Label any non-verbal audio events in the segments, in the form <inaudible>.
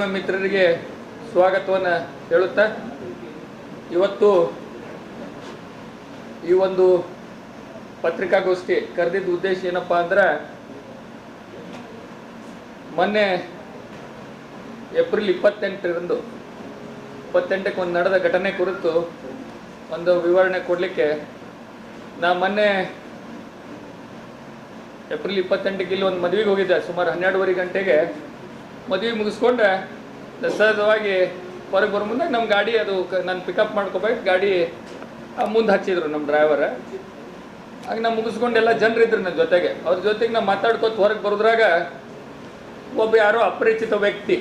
ನಮ್ಮ ಮಿತ್ರರಿಗೆ ಸ್ವಾಗತವನ್ನು ಹೇಳುತ್ತಾ ಇವತ್ತು ಈ ಒಂದು ಪತ್ರಿಕಾಗೋಷ್ಠಿ ಕರೆದಿದ್ದ ಉದ್ದೇಶ ಏನಪ್ಪ ಅಂದ್ರೆ ಮೊನ್ನೆ ಏಪ್ರಿಲ್ ಇಪ್ಪತ್ತೆಂಟರಂದು, ಇಪ್ಪತ್ತೆಂಟಕ್ಕೆ ಒಂದು ನಡೆದ ಘಟನೆ ಕುರಿತು ಒಂದು ವಿವರಣೆ ಕೊಡಲಿಕ್ಕೆ ನಾ ಮೊನ್ನೆ ಏಪ್ರಿಲ್ ಇಪ್ಪತ್ತೆಂಟಕ್ಕೆ ಇಲ್ಲಿ ಒಂದು ಮದುವೆಗೆ ಹೋಗಿದ್ದೆ, ಸುಮಾರು ಹನ್ನೆರಡುವರೆ ಗಂಟೆಗೆ. ಮದುವೆ ಮುಗಿಸ್ಕೊಂಡೆ ಸಹಜವಾಗಿ ಹೊರಗೆ ಬರೋ ಮುಂದೆ ನಮ್ಮ ಗಾಡಿ ಅದು ನಾನು ಪಿಕಪ್ ಮಾಡ್ಕೋಬೇಕು, ಗಾಡಿ ಮುಂದೆ ಹಚ್ಚಿದ್ರು ನಮ್ಮ ಡ್ರೈವರ್ ಆಗ ನಾವು ಮುಗಿಸ್ಕೊಂಡು ಎಲ್ಲ ಜನರು ಇದ್ರು ನನ್ನ ಜೊತೆಗೆ. ಅವ್ರ ಜೊತೆಗೆ ನಾವು ಮಾತಾಡ್ಕೊತ ಹೊರಗೆ ಬರೋದ್ರಾಗ ಒಬ್ಬ ಯಾರೋ ಅಪರಿಚಿತ ವ್ಯಕ್ತಿ.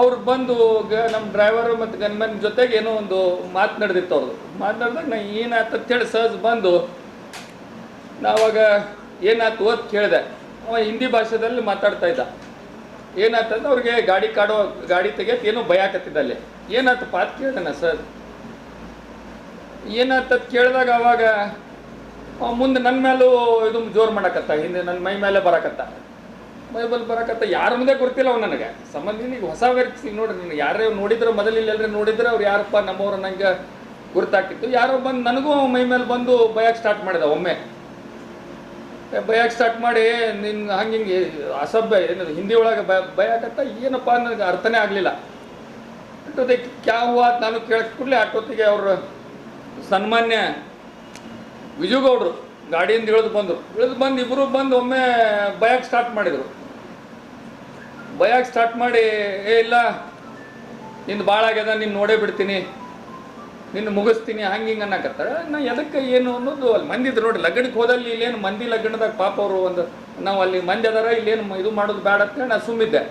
ಅವ್ರು ಬಂದು ನಮ್ಮ ಡ್ರೈವರು ಮತ್ತು ಗನ್ಮನ್ ಜೊತೆಗೆ ಏನೋ ಒಂದು ಮಾತು ನಡೆದಿತ್ತು ಅವ್ರದ್ದು ಮಾತನಾಡಿದಾಗ ನಾ ಏನಾಯ್ತು ಅಂತೇಳಿ ಸಹಜ ಬಂದು ನಾವಾಗ ಏನಾಯ್ತು ಅಂತ ಕೇಳಿದೆ. ಹಿಂದಿ ಭಾಷೆದಲ್ಲಿ ಮಾತಾಡ್ತಾ ಇದ್ದ. ಏನಾಯ್ತಂದ್ರೆ ಅವ್ರಿಗೆ ಗಾಡಿ ಕಾಡೋ ಗಾಡಿ ತೆಗಿಯಕ್ಕೆ ಏನೋ ಭಯ ಆಕತ್ತಿದ್ದಲ್ಲಿ ಏನಾಯ್ತಪ್ಪ ಅಂತ ಕೇಳ್ದನ ಸರ್? ಏನಾಯ್ತದ ಕೇಳಿದಾಗ ಅವಾಗ ಮುಂದೆ ನನ್ನ ಮೇಲೂ ಇದು ಜೋರು ಮಾಡಕತ್ತ, ಹಿಂದೆ ನನ್ನ ಮೈ ಮೇಲೆ ಬರಕತ್ತ. ಮೈ ಮೇಲೆ ಬರಕತ್ತ ಯಾರ ಮುಂದೆ ಗೊತ್ತಿಲ್ಲ ಅವ್ ನನಗೆ. ಸಂಬಂಧ ಈಗ ಹೊಸ ವ್ಯಕ್ತಿ ನೋಡ್ರಿ ನೀನು ಯಾರೇ ನೋಡಿದ್ರೆ ಮೊದಲು ಎಲ್ಲರೂ ನೋಡಿದ್ರೆ ಅವ್ರು ಯಾರಪ್ಪ ನಮ್ಮವ್ರು ನಂಗೆ ಗುರ್ತಾಕಿತ್ತು ಯಾರೋ ಬಂದು ನನಗೂ ಮೈ ಮೇಲೆ ಬಂದು ಬಯಕ್ಕೆ ಸ್ಟಾರ್ಟ್ ಮಾಡಿದ ಒಮ್ಮೆ. ಬಯಕ್ಕೆ ಸ್ಟಾರ್ಟ್ ಮಾಡಿ ನಿನ್ನ ಹಂಗೆ ಹಿಂಗೆ, ಅಸಭ್ಯ, ಏನದು, ಹಿಂದಿ ಒಳಗೆ ಭಯ ಆಗತ್ತ? ಏನಪ್ಪ ನನಗೆ ಅರ್ಥನೇ ಆಗಲಿಲ್ಲ. ಕ್ಯಾ ಹೂವ ಅಂತ ನಾನು ಕೇಳಕ್ ಕೂಡಲೇ ಅಷ್ಟೊತ್ತಿಗೆ ಅವರು ಸನ್ಮಾನ್ಯ ವಿಜುಗೌಡರು ಗಾಡಿಯಿಂದ ಇಳಿದು ಬಂದರು. ಇಳಿದು ಬಂದು ಇಬ್ಬರು ಬಂದು ಒಮ್ಮೆ ಬಯಕ್ಕೆ ಸ್ಟಾರ್ಟ್ ಮಾಡಿದರು. ಬಯಕ್ಕೆ ಸ್ಟಾರ್ಟ್ ಮಾಡಿ, ಏ ಇಲ್ಲ, ನಿಂದು ಭಾಳ ಆಗ್ಯದ, ನೀನು ನೋಡೇ ಬಿಡ್ತೀನಿ. ನಿನ್ನ ಮುಗಿಸ್ತೀನಿ, ಹಂಗೆ ಹಿಂಗೆ ಅನ್ನಕತ್ತಾರೆ. ನಾ ಎದಕ್ಕೆ ಏನು ಅನ್ನೋದು ಅಲ್ಲಿ ಮಂದಿ ಇದ್ರು ನೋಡಿ, ಲಗ್ನಕ್ಕೆ ಹೋದಲ್ಲಿ ಇಲ್ಲೇನು ಮಂದಿ ಲಗ್ನದಾಗ ಪಾಪ ಅವರು ಒಂದು, ನಾವು ಅಲ್ಲಿ ಮಂದಿ ಅದಾರ, ಇಲ್ಲೇನು ಇದು ಮಾಡೋದು ಬೇಡ ಅಂತೇಳಿ ನಾನು ಸುಮ್ಮಿದ್ದೆ.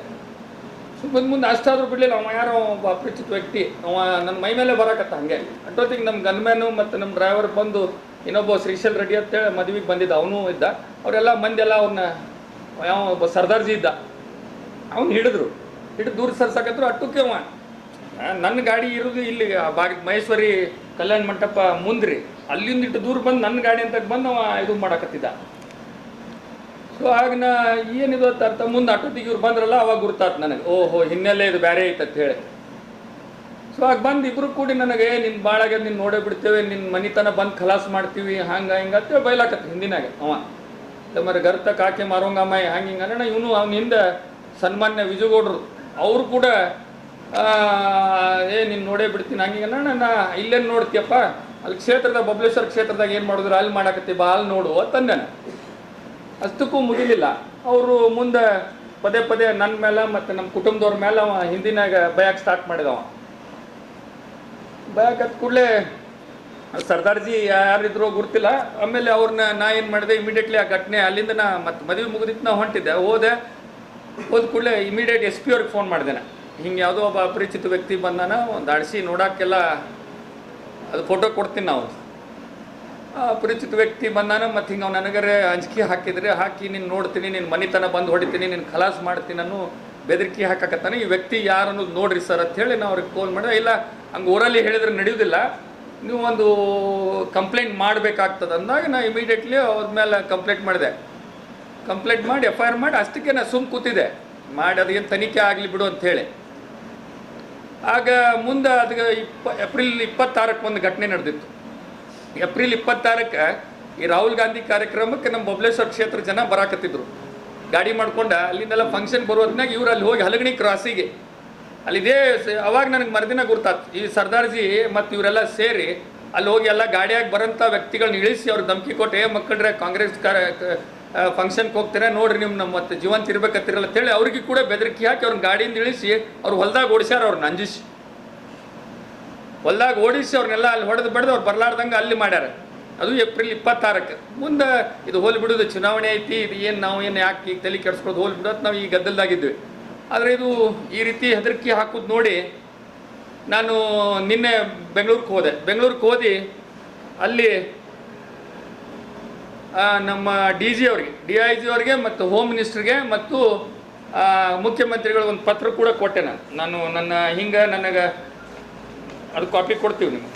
ಸುಮ್ಮನೆ ಮುಂದೆ ಅಷ್ಟಾದರೂ ಬಿಡಲಿಲ್ಲ, ಅವ ಯಾರೋ ಒಬ್ಬ ಅಪರಿಚಿತ ವ್ಯಕ್ತಿ, ಅವ ನನ್ನ ಮೈ ಮೇಲೆ ಬರಕತ್ತ ಹಂಗೆ. ಅಷ್ಟೊತ್ತಿಗೆ ನಮ್ಮ ಗನ್ಮ್ಯಾನು ಮತ್ತು ನಮ್ಮ ಡ್ರೈವರ್ ಬಂದು ಇನ್ನೊಬ್ಬ ಶ್ರೀಶೈಲ್ ರೆಡ್ಡಿ ಅಂತೇಳಿ ಮದುವೆಗೆ ಬಂದಿದ್ದ, ಅವನು ಇದ್ದ. ಅವರೆಲ್ಲ ಮಂದಿ ಅವ್ರನ್ನ ಯಾವ ಒಬ್ಬ ಸರ್ದಾರ್ಜಿ ಇದ್ದ. ಅವ್ನು ಹಿಡಿದ್ರು. ಹಿಡಿದು ದೂರ ಸರ್ಸಕತ್ರು, ಅಟ್ಟುಕ್ಕೆ ಅವ. ನನ್ನ ಗಾಡಿ ಇರೋದು ಇಲ್ಲಿ ಬಾಗ ಮಹೇಶ್ವರಿ ಕಲ್ಯಾಣ ಮಂಟಪ ಮುಂದ್ರಿ. ಅಲ್ಲಿಂದ ಇಟ್ಟು ದೂರ ಬಂದು ನನ್ನ ಗಾಡಿ ಅಂತ ಬಂದು ಅವ ಇದು ಮಾಡಕತ್ತಿದ್ದ. ಸೊ ಆಗ ನಾ ಏನಿದು ಅರ್ಥ, ಮುಂದೆ ಅಟ್ಟೊತ್ತಿಗೆ ಇವ್ರು ಬಂದ್ರಲ್ಲ, ಅವಾಗ ಗುರ್ತಾತ್ ನನಗೆ. ಓಹೋ, ಹಿನ್ನೆಲೆ ಇದು ಬೇರೆ ಐತೆ ಅಂತ ಹೇಳಿ. ಸೊ ಆಗ ಬಂದು ಇಬ್ರು ಕೂಡಿ ನನಗೆ ನಿನ್ನ ಭಾಳಾಗ ನಿನ್ನ ನೋಡೇ ಬಿಡ್ತೇವೆ ನಿನ್ನ ಮನಿತನ ಬಂದು ಖಲಾಸ್ ಮಾಡ್ತೀವಿ, ಹಂಗೆ, ಹಿಂಗೆ ಅಂತೇಳಿ ಬೈಲಾಕತ್ತ ಹಿಂದಿನಾಗೆ ಅವ. ಮರ, ಗರ್ತ, ಕಾಕೆ ಮಾರೋಂಗಮ್ಮ ಹಂಗೆ, ಹಿಂಗೆ ಅಣ್ಣ ಇವನು ಅವನಿಂದ ಸನ್ಮಾನ್ಯ ವಿಜಯಗೌಡರು. ಅವರು ಕೂಡ ಏ, ನೀನು ನೋಡೇ ಬಿಡ್ತೀನಿ. ಹಂಗೆ ನಾ ನಾನು, ನಾ ಇಲ್ಲೇನು ನೋಡ್ತೀಯಪ್ಪ? ಅಲ್ಲಿ ಕ್ಷೇತ್ರದ, ಬಬ್ಲೇಶ್ವರ ಕ್ಷೇತ್ರದಾಗ ಏನು ಮಾಡಿದ್ರು? ಅಲ್ಲಿ ಮಾಡಕತ್ತಿ ಬಾ, ಅಲ್ಲಿ ನೋಡು ನಾನು ಅಷ್ಟಕ್ಕೂ ಮುಗಿಲಿಲ್ಲ. ಅವರು ಮುಂದೆ ಪದೇ ಪದೇ ನನ್ನ ಮೇಲೆ ಮತ್ತು ನಮ್ಮ ಕುಟುಂಬದವ್ರ ಮೇಲೆ ಅವ ಹಿಂದಿನಾಗ ಬಯಕ್ಕೆ ಸ್ಟಾರ್ಟ್ ಮಾಡಿದವ. ಬಯಕತ್ ಕೂಡಲೇ ಸರ್ದಾರ್ಜಿ ಯಾರಿದ್ರು ಗುರ್ತಿಲ್ಲ. ಆಮೇಲೆ ಅವ್ರನ್ನ ನಾ ಏನು ಮಾಡಿದೆ? ಇಮಿಡಿಯೇಟ್ಲಿ ಆ ಘಟನೆ ಅಲ್ಲಿಂದ ನಾ ಮತ್ತೆ ಮದುವೆ ಮುಗಿದಿತ್ತು ನಾ ಹೊಂಟಿದ್ದೆ. ಹೋದೆ. ಹೋದ ಕೂಡಲೇ ಇಮಿಡಿಯೇಟ್ ಎಸ್ ಪಿ ಅವ್ರಿಗೆ ಫೋನ್ ಮಾಡಿದೆ ನಾ ಹಿಂಗೆ ಯಾವುದೋ ಒಬ್ಬ ಅಪರಿಚಿತ ವ್ಯಕ್ತಿ ಬಂದಾನ, ಒಂದು ಅಡಿಸಿ ನೋಡೋಕ್ಕೆಲ್ಲ ಅದು ಫೋಟೋ ಕೊಡ್ತೀನಿ ನಾವು. ಆ ಅಪರಿಚಿತ ವ್ಯಕ್ತಿ ಬಂದಾನ, ಮತ್ತು ಹಿಂಗೆ ಅವ್ನು ನನಗರೆ ಅಂಜಿಕೆ ಹಾಕಿದ್ರೆ, ಹಾಕಿ, ನೀನು ನೋಡ್ತೀನಿ ನಿನ್ನ ಮನೆತನ ಬಂದು ಹೊಡಿತೀನಿ ನಿನ್ನ ಖಲಾಸ್ ಮಾಡ್ತೀನಿ ಅನ್ನೋ ಬೆದರಿಕೆ ಹಾಕಕತ್ತಾನೆ. ಈ ವ್ಯಕ್ತಿ ಯಾರು ಅನ್ನೋದು ನೋಡ್ರಿ ಸರ್ ಅಂತ ಹೇಳಿ ನಾವು ಅವ್ರಿಗೆ ಫೋನ್ ಮಾಡಿದೆ ಇಲ್ಲ, ಹಂಗೆ ಊರಲ್ಲಿ ಹೇಳಿದ್ರೆ ನಡೆಯೋದಿಲ್ಲ. ನೀವು ಒಂದು ಕಂಪ್ಲೇಂಟ್ ಮಾಡಬೇಕಾಗ್ತದೆ. ಅಂದಾಗ ನಾನು ಇಮಿಡಿಯೇಟ್ಲಿ ಅವ್ರ ಮೇಲೆ ಕಂಪ್ಲೇಂಟ್ ಮಾಡಿದೆ. ಕಂಪ್ಲೇಂಟ್ ಮಾಡಿ ಎಫ್ ಐ ಆರ್ ಮಾಡಿ, ಅಷ್ಟಕ್ಕೆ ನಾನು ಸುಮ್ಮ ಕೂತಿದ್ದೆ. ಮಾಡಿ ಅದೇನು ತನಿಖೆ ಆಗಲಿ ಬಿಡು ಅಂತ ಹೇಳಿ. ಆಗ ಮುಂದೆ ಅದಕ್ಕೆ ಇಪ್ಪ, ಏಪ್ರಿಲ್ ಇಪ್ಪತ್ತಾರಕ್ಕೆ ಒಂದು ಘಟನೆ ನಡೆದಿತ್ತು. ಏಪ್ರಿಲ್ ಇಪ್ಪತ್ತಾರಕ್ಕೆ ಈ ರಾಹುಲ್ ಗಾಂಧಿ ಕಾರ್ಯಕ್ರಮಕ್ಕೆ ನಮ್ಮ ಬೊಬ್ಲೇಶ್ವರ ಕ್ಷೇತ್ರ ಜನ ಬರಾಕತ್ತಿದ್ರು. ಗಾಡಿ ಮಾಡ್ಕೊಂಡು ಅಲ್ಲಿಂದೆಲ್ಲ ಫಂಕ್ಷನ್ ಬರೋದ್ನಾಗ ಇವ್ರು ಅಲ್ಲಿ ಹೋಗಿ ಹಲಗಣಿ ಕ್ರಾಸಿಗೆ ಅಲ್ಲಿದೇ ಇದೇ ಅವಾಗ ನನಗೆ ಮರುದಿನ ಗುರ್ತಾತು. ಈ ಸರ್ದಾರ್ಜಿ ಮತ್ತು ಇವರೆಲ್ಲ ಸೇರಿ ಅಲ್ಲಿ ಹೋಗಿ ಎಲ್ಲ ಗಾಡಿಯಾಗಿ ಬರೋಂಥ ವ್ಯಕ್ತಿಗಳನ್ನ ಇಳಿಸಿ ಅವ್ರು ಧಮಕಿ ಕೊಟ್ಟೆ ಮಕ್ಕಳ್ರೆ ಕಾಂಗ್ರೆಸ್ ಕಾರ ಫಂಕ್ಷನ್ಗೆ ಹೋಗ್ತಾರೆ? ನೋಡ್ರಿ ನಿಮ್ಮ ನಮ್ಮ ಮತ್ತೆ ಜೀವಂತ ಇರ್ಬೇಕತ್ತಿರಲ್ಲ ಅಂತೇಳಿ ಅವ್ರಿಗೆ ಕೂಡ ಬೆದರಿಕೆ ಹಾಕಿ ಅವ್ರನ್ನ ಗಾಡಿಯಿಂದ ಇಳಿಸಿ ಅವ್ರು ಹೊಲ್ದಾಗ ಓಡಿಸ್ಯಾರ ಅವ್ರನ್ನ ಅಂಜಿಸಿ. ಹೊಲ್ದಾಗ ಓಡಿಸಿ ಅವ್ರನ್ನೆಲ್ಲ ಅಲ್ಲಿ ಹೊಡೆದು ಬಡ್ದು ಅವ್ರು ಬರ್ಲಾರ್ದಂಗೆ ಅಲ್ಲಿ ಮಾಡ್ಯಾರ. ಅದು ಏಪ್ರಿಲ್ ಇಪ್ಪತ್ತಾರಕ್ಕೆ. ಮುಂದೆ ಇದು ಹೋಲ್ ಬಿಡೋದು ಚುನಾವಣೆ ಐತಿ, ಇದು ಏನು ನಾವು ಏನು ಯಾಕೆ ಈಗ ತಲೆ ಕೆಡ್ಸ್ಕೊಳೋದು ಹೋಲ್ ಬಿಡೋದು ನಾವು ಈ ಗದ್ದಲ್ದಾಗಿದ್ವಿ. ಆದರೆ ಇದು ಈ ರೀತಿ ಹೆದರಿಕೆ ಹಾಕೋದು ನೋಡಿ ನಾನು ನಿನ್ನೆ ಬೆಂಗಳೂರಿಗೆ ಹೋದೆ. ಬೆಂಗಳೂರಿಗೆ ಹೋದಿ ಅಲ್ಲಿ ನಮ್ಮ ಡಿ ಜಿ ಅವ್ರಿಗೆ ಡಿ ಐ ಜಿ ಅವ್ರಿಗೆ ಮತ್ತು ಹೋಮ್ ಮಿನಿಸ್ಟ್ರಿಗೆ ಮತ್ತು ಆ, ಮುಖ್ಯಮಂತ್ರಿಗಳಿಗೆ ಒಂದು ಪತ್ರ ಕೂಡ ಕೊಟ್ಟೆ ನಾನು. ನಾನು ನನ್ನ ಹಿಂಗೆ ನನಗೆ ಅದು ಕಾಪಿ ಕೊಡ್ತೀವಿ ನಿಮಗೆ.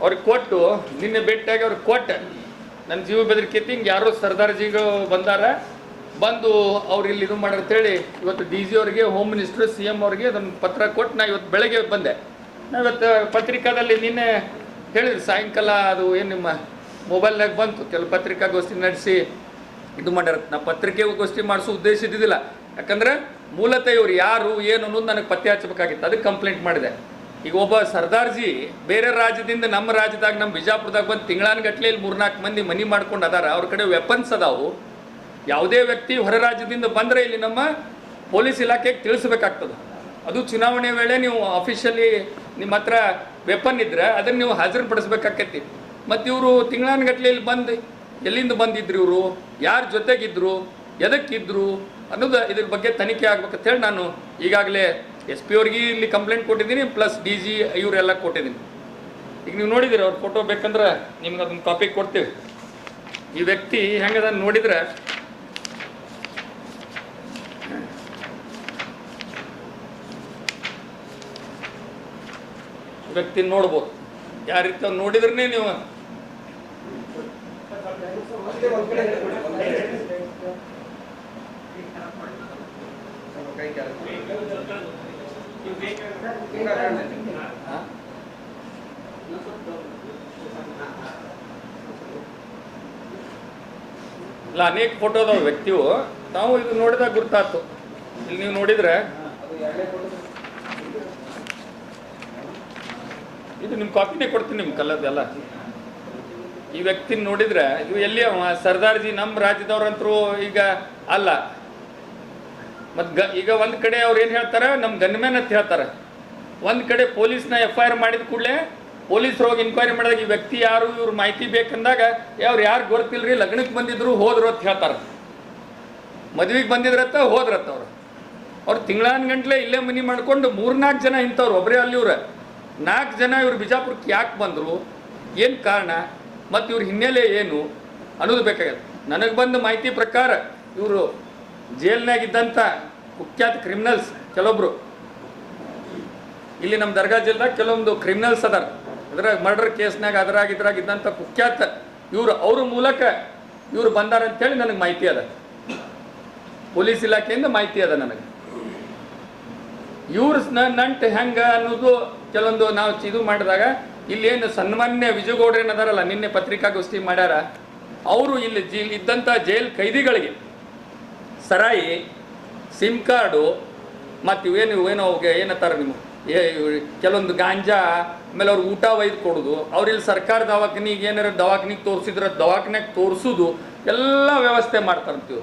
ಅವ್ರಿಗೆ ಕೊಟ್ಟು ನಿನ್ನೆ ಭೇಟಿಯಾಗಿ ಅವ್ರಿಗೆ ಕೊಟ್ಟೆ. ನನ್ನ ಜೀವ ಬೆದರಿಕೆ ಹಿಂಗೆ ಯಾರೋ ಸರ್ದಾರ್ಜಿಗಳು ಬಂದಾರ. ಬಂದು ಅವ್ರು ಇಲ್ಲಿ ಇದು ಮಾಡ್ಯಾರ ಅಂತೇಳಿ ಇವತ್ತು ಡಿ ಜಿ ಅವರಿಗೆ ಹೋಮ್ ಮಿನಿಸ್ಟ್ರು ಸಿ ಎಂ ಅವ್ರಿಗೆ ಅದನ್ನು ಪತ್ರ ಕೊಟ್ಟು ನಾ ಇವತ್ತು ಬೆಳಗ್ಗೆ ಬಂದೆ. ನಾ ಇವತ್ತು ಪತ್ರಿಕಾದಲ್ಲಿ ನಿನ್ನೆ ಹೇಳಿದ್ರು, ಸಾಯಂಕಾಲ ಅದು ಏನು ನಿಮ್ಮ ಮೊಬೈಲ್ನಾಗ ಬಂತು. ಕೆಲವು ಪತ್ರಿಕಾಗೋಷ್ಠಿ ನಡೆಸಿ ಇದು ಮಾಡ್ಯಾರ. ನಾ ಪತ್ರಿಕೆಗೋಷ್ಠಿ ಮಾಡಿಸೋ ಉದ್ದೇಶ ಇದ್ದಿದ್ದಿಲ್ಲ. ಯಾಕಂದ್ರೆ ಮೂಲತಃ ಇವ್ರು ಯಾರು, ಏನು ಅನ್ನೋದು ನನಗೆ ಪತ್ತೆ ಹಚ್ಚಬೇಕಾಗಿತ್ತು. ಅದಕ್ಕೆ ಕಂಪ್ಲೇಂಟ್ ಮಾಡಿದೆ. ಈಗ ಒಬ್ಬ ಸರ್ದಾರ್ಜಿ ಬೇರೆ ರಾಜ್ಯದಿಂದ ನಮ್ಮ ರಾಜ್ಯದಾಗ, ನಮ್ಮ ಬಿಜಾಪುರದಾಗ ಬಂದು ತಿಂಗಳಾನ್ಗಟ್ಲೆ ಇಲ್ಲಿ ಮೂರ್ನಾಲ್ಕು ಮಂದಿ ಮನಿ ಮಾಡ್ಕೊಂಡು ಅದಾರ. ಅವ್ರ ಕಡೆ ವೆಪನ್ಸ್ ಅದಾವು. ಯಾವುದೇ ವ್ಯಕ್ತಿ ಹೊರ ರಾಜ್ಯದಿಂದ ಬಂದರೆ ಇಲ್ಲಿ ನಮ್ಮ ಪೊಲೀಸ್ ಇಲಾಖೆಗೆ ತಿಳಿಸಬೇಕಾಗ್ತದೆ. ಅದು ಚುನಾವಣೆ ವೇಳೆ ನೀವು ಅಫಿಷಿಯಲಿ ನಿಮ್ಮ ಹತ್ರ ವೆಪನ್ ಇದ್ರೆ ಅದನ್ನು ನೀವು ಹಾಜರುಪಡಿಸ್ಬೇಕಾಕೈತಿ. ಮತ್ತು ಇವರು ತಿಂಗಳಾನ್ಗಟ್ಲೆ ಇಲ್ಲಿ ಬಂದು ಎಲ್ಲಿಂದ ಬಂದಿದ್ರು ಇವರು? ಯಾರ ಜೊತೆಗಿದ್ರು? ಎದಕ್ಕಿದ್ರು? ಅನ್ನೋದು ಇದ್ರ ಬಗ್ಗೆ ತನಿಖೆ ಆಗ್ಬೇಕಂತ ಹೇಳಿ ನಾನು ಈಗಾಗಲೇ ಎಸ್ ಪಿ ಅವ್ರಿಗೆ ಇಲ್ಲಿ ಕಂಪ್ಲೇಂಟ್ ಕೊಟ್ಟಿದ್ದೀನಿ ಪ್ಲಸ್ ಡಿ ಜಿ ಇವರೆಲ್ಲ ಕೊಟ್ಟಿದ್ದೀನಿ. ಈಗ ನೀವು ನೋಡಿದಿರಿ ಅವ್ರ ಫೋಟೋ ಬೇಕಂದ್ರೆ ನಿಮ್ಗೆ ಅದೊಂದು ಕಾಪಿ ಕೊಡ್ತೀವಿ. ಈ ವ್ಯಕ್ತಿ ಹೆಂಗದ ನೋಡಿದ್ರೆ ವ್ಯಕ್ತಿ ನೋಡ್ಬೋದು. ಯಾರಿರ್ತಾವ ರೀತಿ ನೋಡಿದ್ರೆ ನೀವು? ಇಲ್ಲ, ಅನೇಕ ಫೋಟೋದ ವ್ಯಕ್ತಿಯು ತಾವು ಇದು ನೋಡಿದಾಗ ಗುರ್ತಾತು ಇಲ್ಲಿ ನೀವು ನೋಡಿದ್ರೆ. ಇದು ನಿಮ್ಮ ಕಾಪಿನೇ ಕೊಡ್ತೀನಿ ನಿಮ್ಮ ಕಲ್ಲದೆಲ್ಲ ಈ ವ್ಯಕ್ತಿನ ನೋಡಿದ್ರೆ ಇವು ಎಲ್ಲಿ ಅವ? ಸರ್ದಾರ್ಜಿ ನಮ್ಮ ರಾಜ್ಯದವ್ರಂತರೂ ಈಗ ಅಲ್ಲ. ಮತ್ತು ಗ, ಈಗ ಒಂದು ಕಡೆ ಅವ್ರು ಏನು ಹೇಳ್ತಾರೆ? ನಮ್ಮ ಗನ್ಮ್ಯಾನ್ ಅಂತ ಹೇಳ್ತಾರೆ. ಒಂದು ಕಡೆ ಪೊಲೀಸ್ನ ಎಫ್ ಐ ಆರ್ ಮಾಡಿದ ಕೂಡಲೇ ಪೊಲೀಸ್ ಹೋಗಿ ಇನ್ಕ್ವೈರಿ ಮಾಡಿದಾಗ ಈ ವ್ಯಕ್ತಿ ಯಾರು, ಇವ್ರ ಮಾಹಿತಿ ಬೇಕಂದಾಗ ಅವ್ರು ಯಾರು ಗೊತ್ತಿಲ್ರಿ? ಲಗ್ನಕ್ಕೆ ಬಂದಿದ್ರು ಹೋದ್ರು ಅಂತ ಹೇಳ್ತಾರೆ. ಮದ್ವೆಗೆ ಬಂದಿದ್ರತ್ತ ಹೋದ್ರತ್ತ ಅವ್ರು. ಅವ್ರು ತಿಂಗಳಾನ್ ಗಂಟ್ಲೆ ಇಲ್ಲೇ ಮನಿ ಮಾಡ್ಕೊಂಡು ಮೂರ್ನಾಲ್ಕು ಜನ ಇಂಥವ್ರು ಒಬ್ಬರೇ ಅಲ್ಲಿ ಇವ್ರು. ನಾಲ್ಕು ಜನ ಇವರು ಬಿಜಾಪುರಕ್ಕೆ ಯಾಕೆ ಬಂದರು? ಏನು ಕಾರಣ? ಮತ್ತು ಇವ್ರ ಹಿನ್ನೆಲೆ ಏನು? ಅನ್ನೋದು ಬೇಕಾಗತ್ತೆ. ನನಗೆ ಬಂದ ಮಾಹಿತಿ ಪ್ರಕಾರ ಇವರು ಜೈಲ್ನಾಗಿದ್ದಂಥ ಕುಖ್ಯಾತ ಕ್ರಿಮಿನಲ್ಸ್ ಕೆಲವೊಬ್ರು. ಇಲ್ಲಿ ನಮ್ಮ ದರ್ಗಾ ಜಿಲ್ಲೆ ಕೆಲವೊಂದು ಕ್ರಿಮಿನಲ್ಸ್ ಅದಾರ. ಅದ್ರಾಗ ಮರ್ಡರ್ ಕೇಸ್ನಾಗ ಅದ್ರಾಗ ಇದ್ರಾಗ ಇದ್ದಂಥ ಕುಖ್ಯಾತ ಇವರು ಅವ್ರ ಮೂಲಕ ಇವರು ಬಂದಾರ ಅಂತೇಳಿ ನನಗೆ ಮಾಹಿತಿ ಅದ. ಪೊಲೀಸ್ ಇಲಾಖೆಯಿಂದ ಮಾಹಿತಿ ಅದ ನನಗೆ. ಇವ್ರ ನಂಟು ಹೆಂಗ ಅನ್ನೋದು ಕೆಲವೊಂದು ನಾವು ಇದು ಮಾಡಿದಾಗ ಇಲ್ಲೇನು ಸನ್ಮಾನ್ಯ ವಿಜಯಗೌಡ್ರು ಏನದಾರಲ್ಲ, ನಿನ್ನೆ ಪತ್ರಿಕಾಗೋಷ್ಠಿ ಮಾಡ್ಯಾರ, ಅವರು ಇಲ್ಲಿ ಜಿ ಇದ್ದಂಥ ಜೈಲ್ ಕೈದಿಗಳಿಗೆ ಸರಾಯಿ ಸಿಮ್ ಕಾರ್ಡು ಮತ್ತು ಇವೇನು, ಇವೇನೋ ಅವ್ಗೆ ಏನತ್ತಾರ ನಿಮ್ಮ ಕೆಲವೊಂದು ಗಾಂಜಾ, ಆಮೇಲೆ ಅವ್ರು ಊಟ ವೈದ್ಯ ಕೊಡೋದು ಅವ್ರಿಲ್ಲಿ ಸರ್ಕಾರ ದವಾಖಾನಿಗೆ ಏನಾರ ದವಾಖಾನಿಗೆ ತೋರಿಸಿದ್ರೆ ದವಾಖಾನೆಗೆ ತೋರಿಸೋದು, ಎಲ್ಲ ವ್ಯವಸ್ಥೆ ಮಾಡ್ತಾರಂತೀವಿ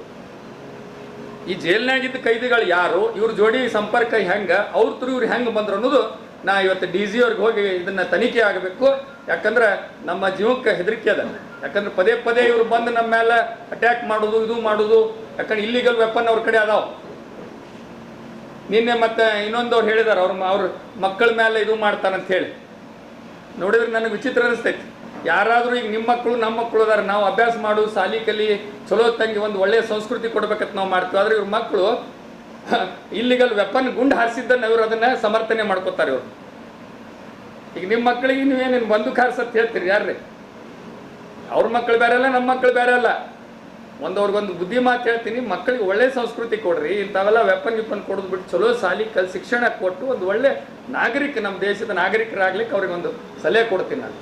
ಈ ಜೈಲ್ನಾಗಿದ್ದ ಕೈದಿಗಳು ಯಾರು, ಇವ್ರ ಜೋಡಿ ಸಂಪರ್ಕ ಹೆಂಗ, ಅವ್ರ ತ್ರೂ ಇವ್ರು ಹೆಂಗೆ ಬಂದ್ರು ಅನ್ನೋದು ನಾ ಇವತ್ತು ಡಿ ಸಿ ಅವ್ರಿಗೆ ಹೋಗಿ ಇದನ್ನ ತನಿಖೆ ಆಗಬೇಕು. ಯಾಕಂದ್ರೆ ನಮ್ಮ ಜೀವಕ್ಕೆ ಹೆದರಿಕೆ ಅದ. ಯಾಕಂದ್ರೆ ಪದೇ ಪದೇ ಇವ್ರು ಬಂದು ನಮ್ಮ ಮೇಲೆ ಅಟ್ಯಾಕ್ ಮಾಡೋದು, ಇದು ಮಾಡೋದು. ಯಾಕಂದ್ರೆ ಇಲ್ಲಿಗಲ್ ವೆಪನ್ ಅವ್ರ ಕಡೆ ಅದಾವ. ನಿನ್ನೆ ಮತ್ತೆ ಇನ್ನೊಂದು ಅವ್ರು ಹೇಳಿದಾರೆ, ಅವ್ರ ಅವ್ರ ಮಕ್ಕಳ ಮೇಲೆ ಇದು ಮಾಡ್ತಾರಂತ ಹೇಳಿ. ನೋಡಿದ್ರೆ ನನಗೆ ವಿಚಿತ್ರ ಅನಿಸ್ತೈತಿ. ಯಾರಾದರೂ ಈಗ ನಿಮ್ಮ ಮಕ್ಕಳು ನಮ್ಮ ಮಕ್ಕಳು ಅದಾರ, ನಾವು ಅಭ್ಯಾಸ ಮಾಡು, ಸಾಲಿ ಕಲಿ, ಚಲೋ ತಂಗಿ, ಒಂದು ಒಳ್ಳೆಯ ಸಂಸ್ಕೃತಿ ಕೊಡ್ಬೇಕಂತ ನಾವು ಮಾಡ್ತೀವಿ. ಆದ್ರೆ ಇವ್ರ ಮಕ್ಕಳು <laughs> ಇಲ್ಲಿಗಲ್ ವೆಪನ್ ಗುಂಡು ಹಾರಿಸಿದ್ದನ್ನು ಇವ್ರು ಅದನ್ನ ಸಮರ್ಥನೆ ಮಾಡ್ಕೋತಾರೆ ಇವರು. ಈಗ ನಿಮ್ಮ ಮಕ್ಕಳಿಗೆ ನೀವೇನೇನು ಬಂದೂಕ್ ಹಾರಿಸತ್ ಹೇಳ್ತೀರಿ ಯಾರ್ರಿ? ಅವ್ರ ಮಕ್ಕಳು ಬೇರೆ ಅಲ್ಲ ನಮ್ಮ ಮಕ್ಕಳು ಬೇರೆ ಅಲ್ಲ. ಒಂದವ್ರಿಗೊಂದು ಬುದ್ಧಿ ಮಾತು ಹೇಳ್ತೀನಿ ಮಕ್ಕಳಿಗೆ ಒಳ್ಳೆ ಸಂಸ್ಕೃತಿ ಕೊಡ್ರಿ. ಇಂಥವೆಲ್ಲ ವೆಪನ್ ಗಿಪನ್ ಕೊಡೋದು ಬಿಟ್ಟು ಚಲೋ ಸಾಲಿ ಕಲ್ ಶಿಕ್ಷಣ ಕೊಟ್ಟು ಒಂದು ಒಳ್ಳೆ ನಾಗರಿಕ ನಮ್ಮ ದೇಶದ ನಾಗರಿಕರಾಗ್ಲಿಕ್ಕೆ ಅವ್ರಿಗೆ ಒಂದು ಸಲಹೆ ಕೊಡ್ತೀನಿ ನಾನು.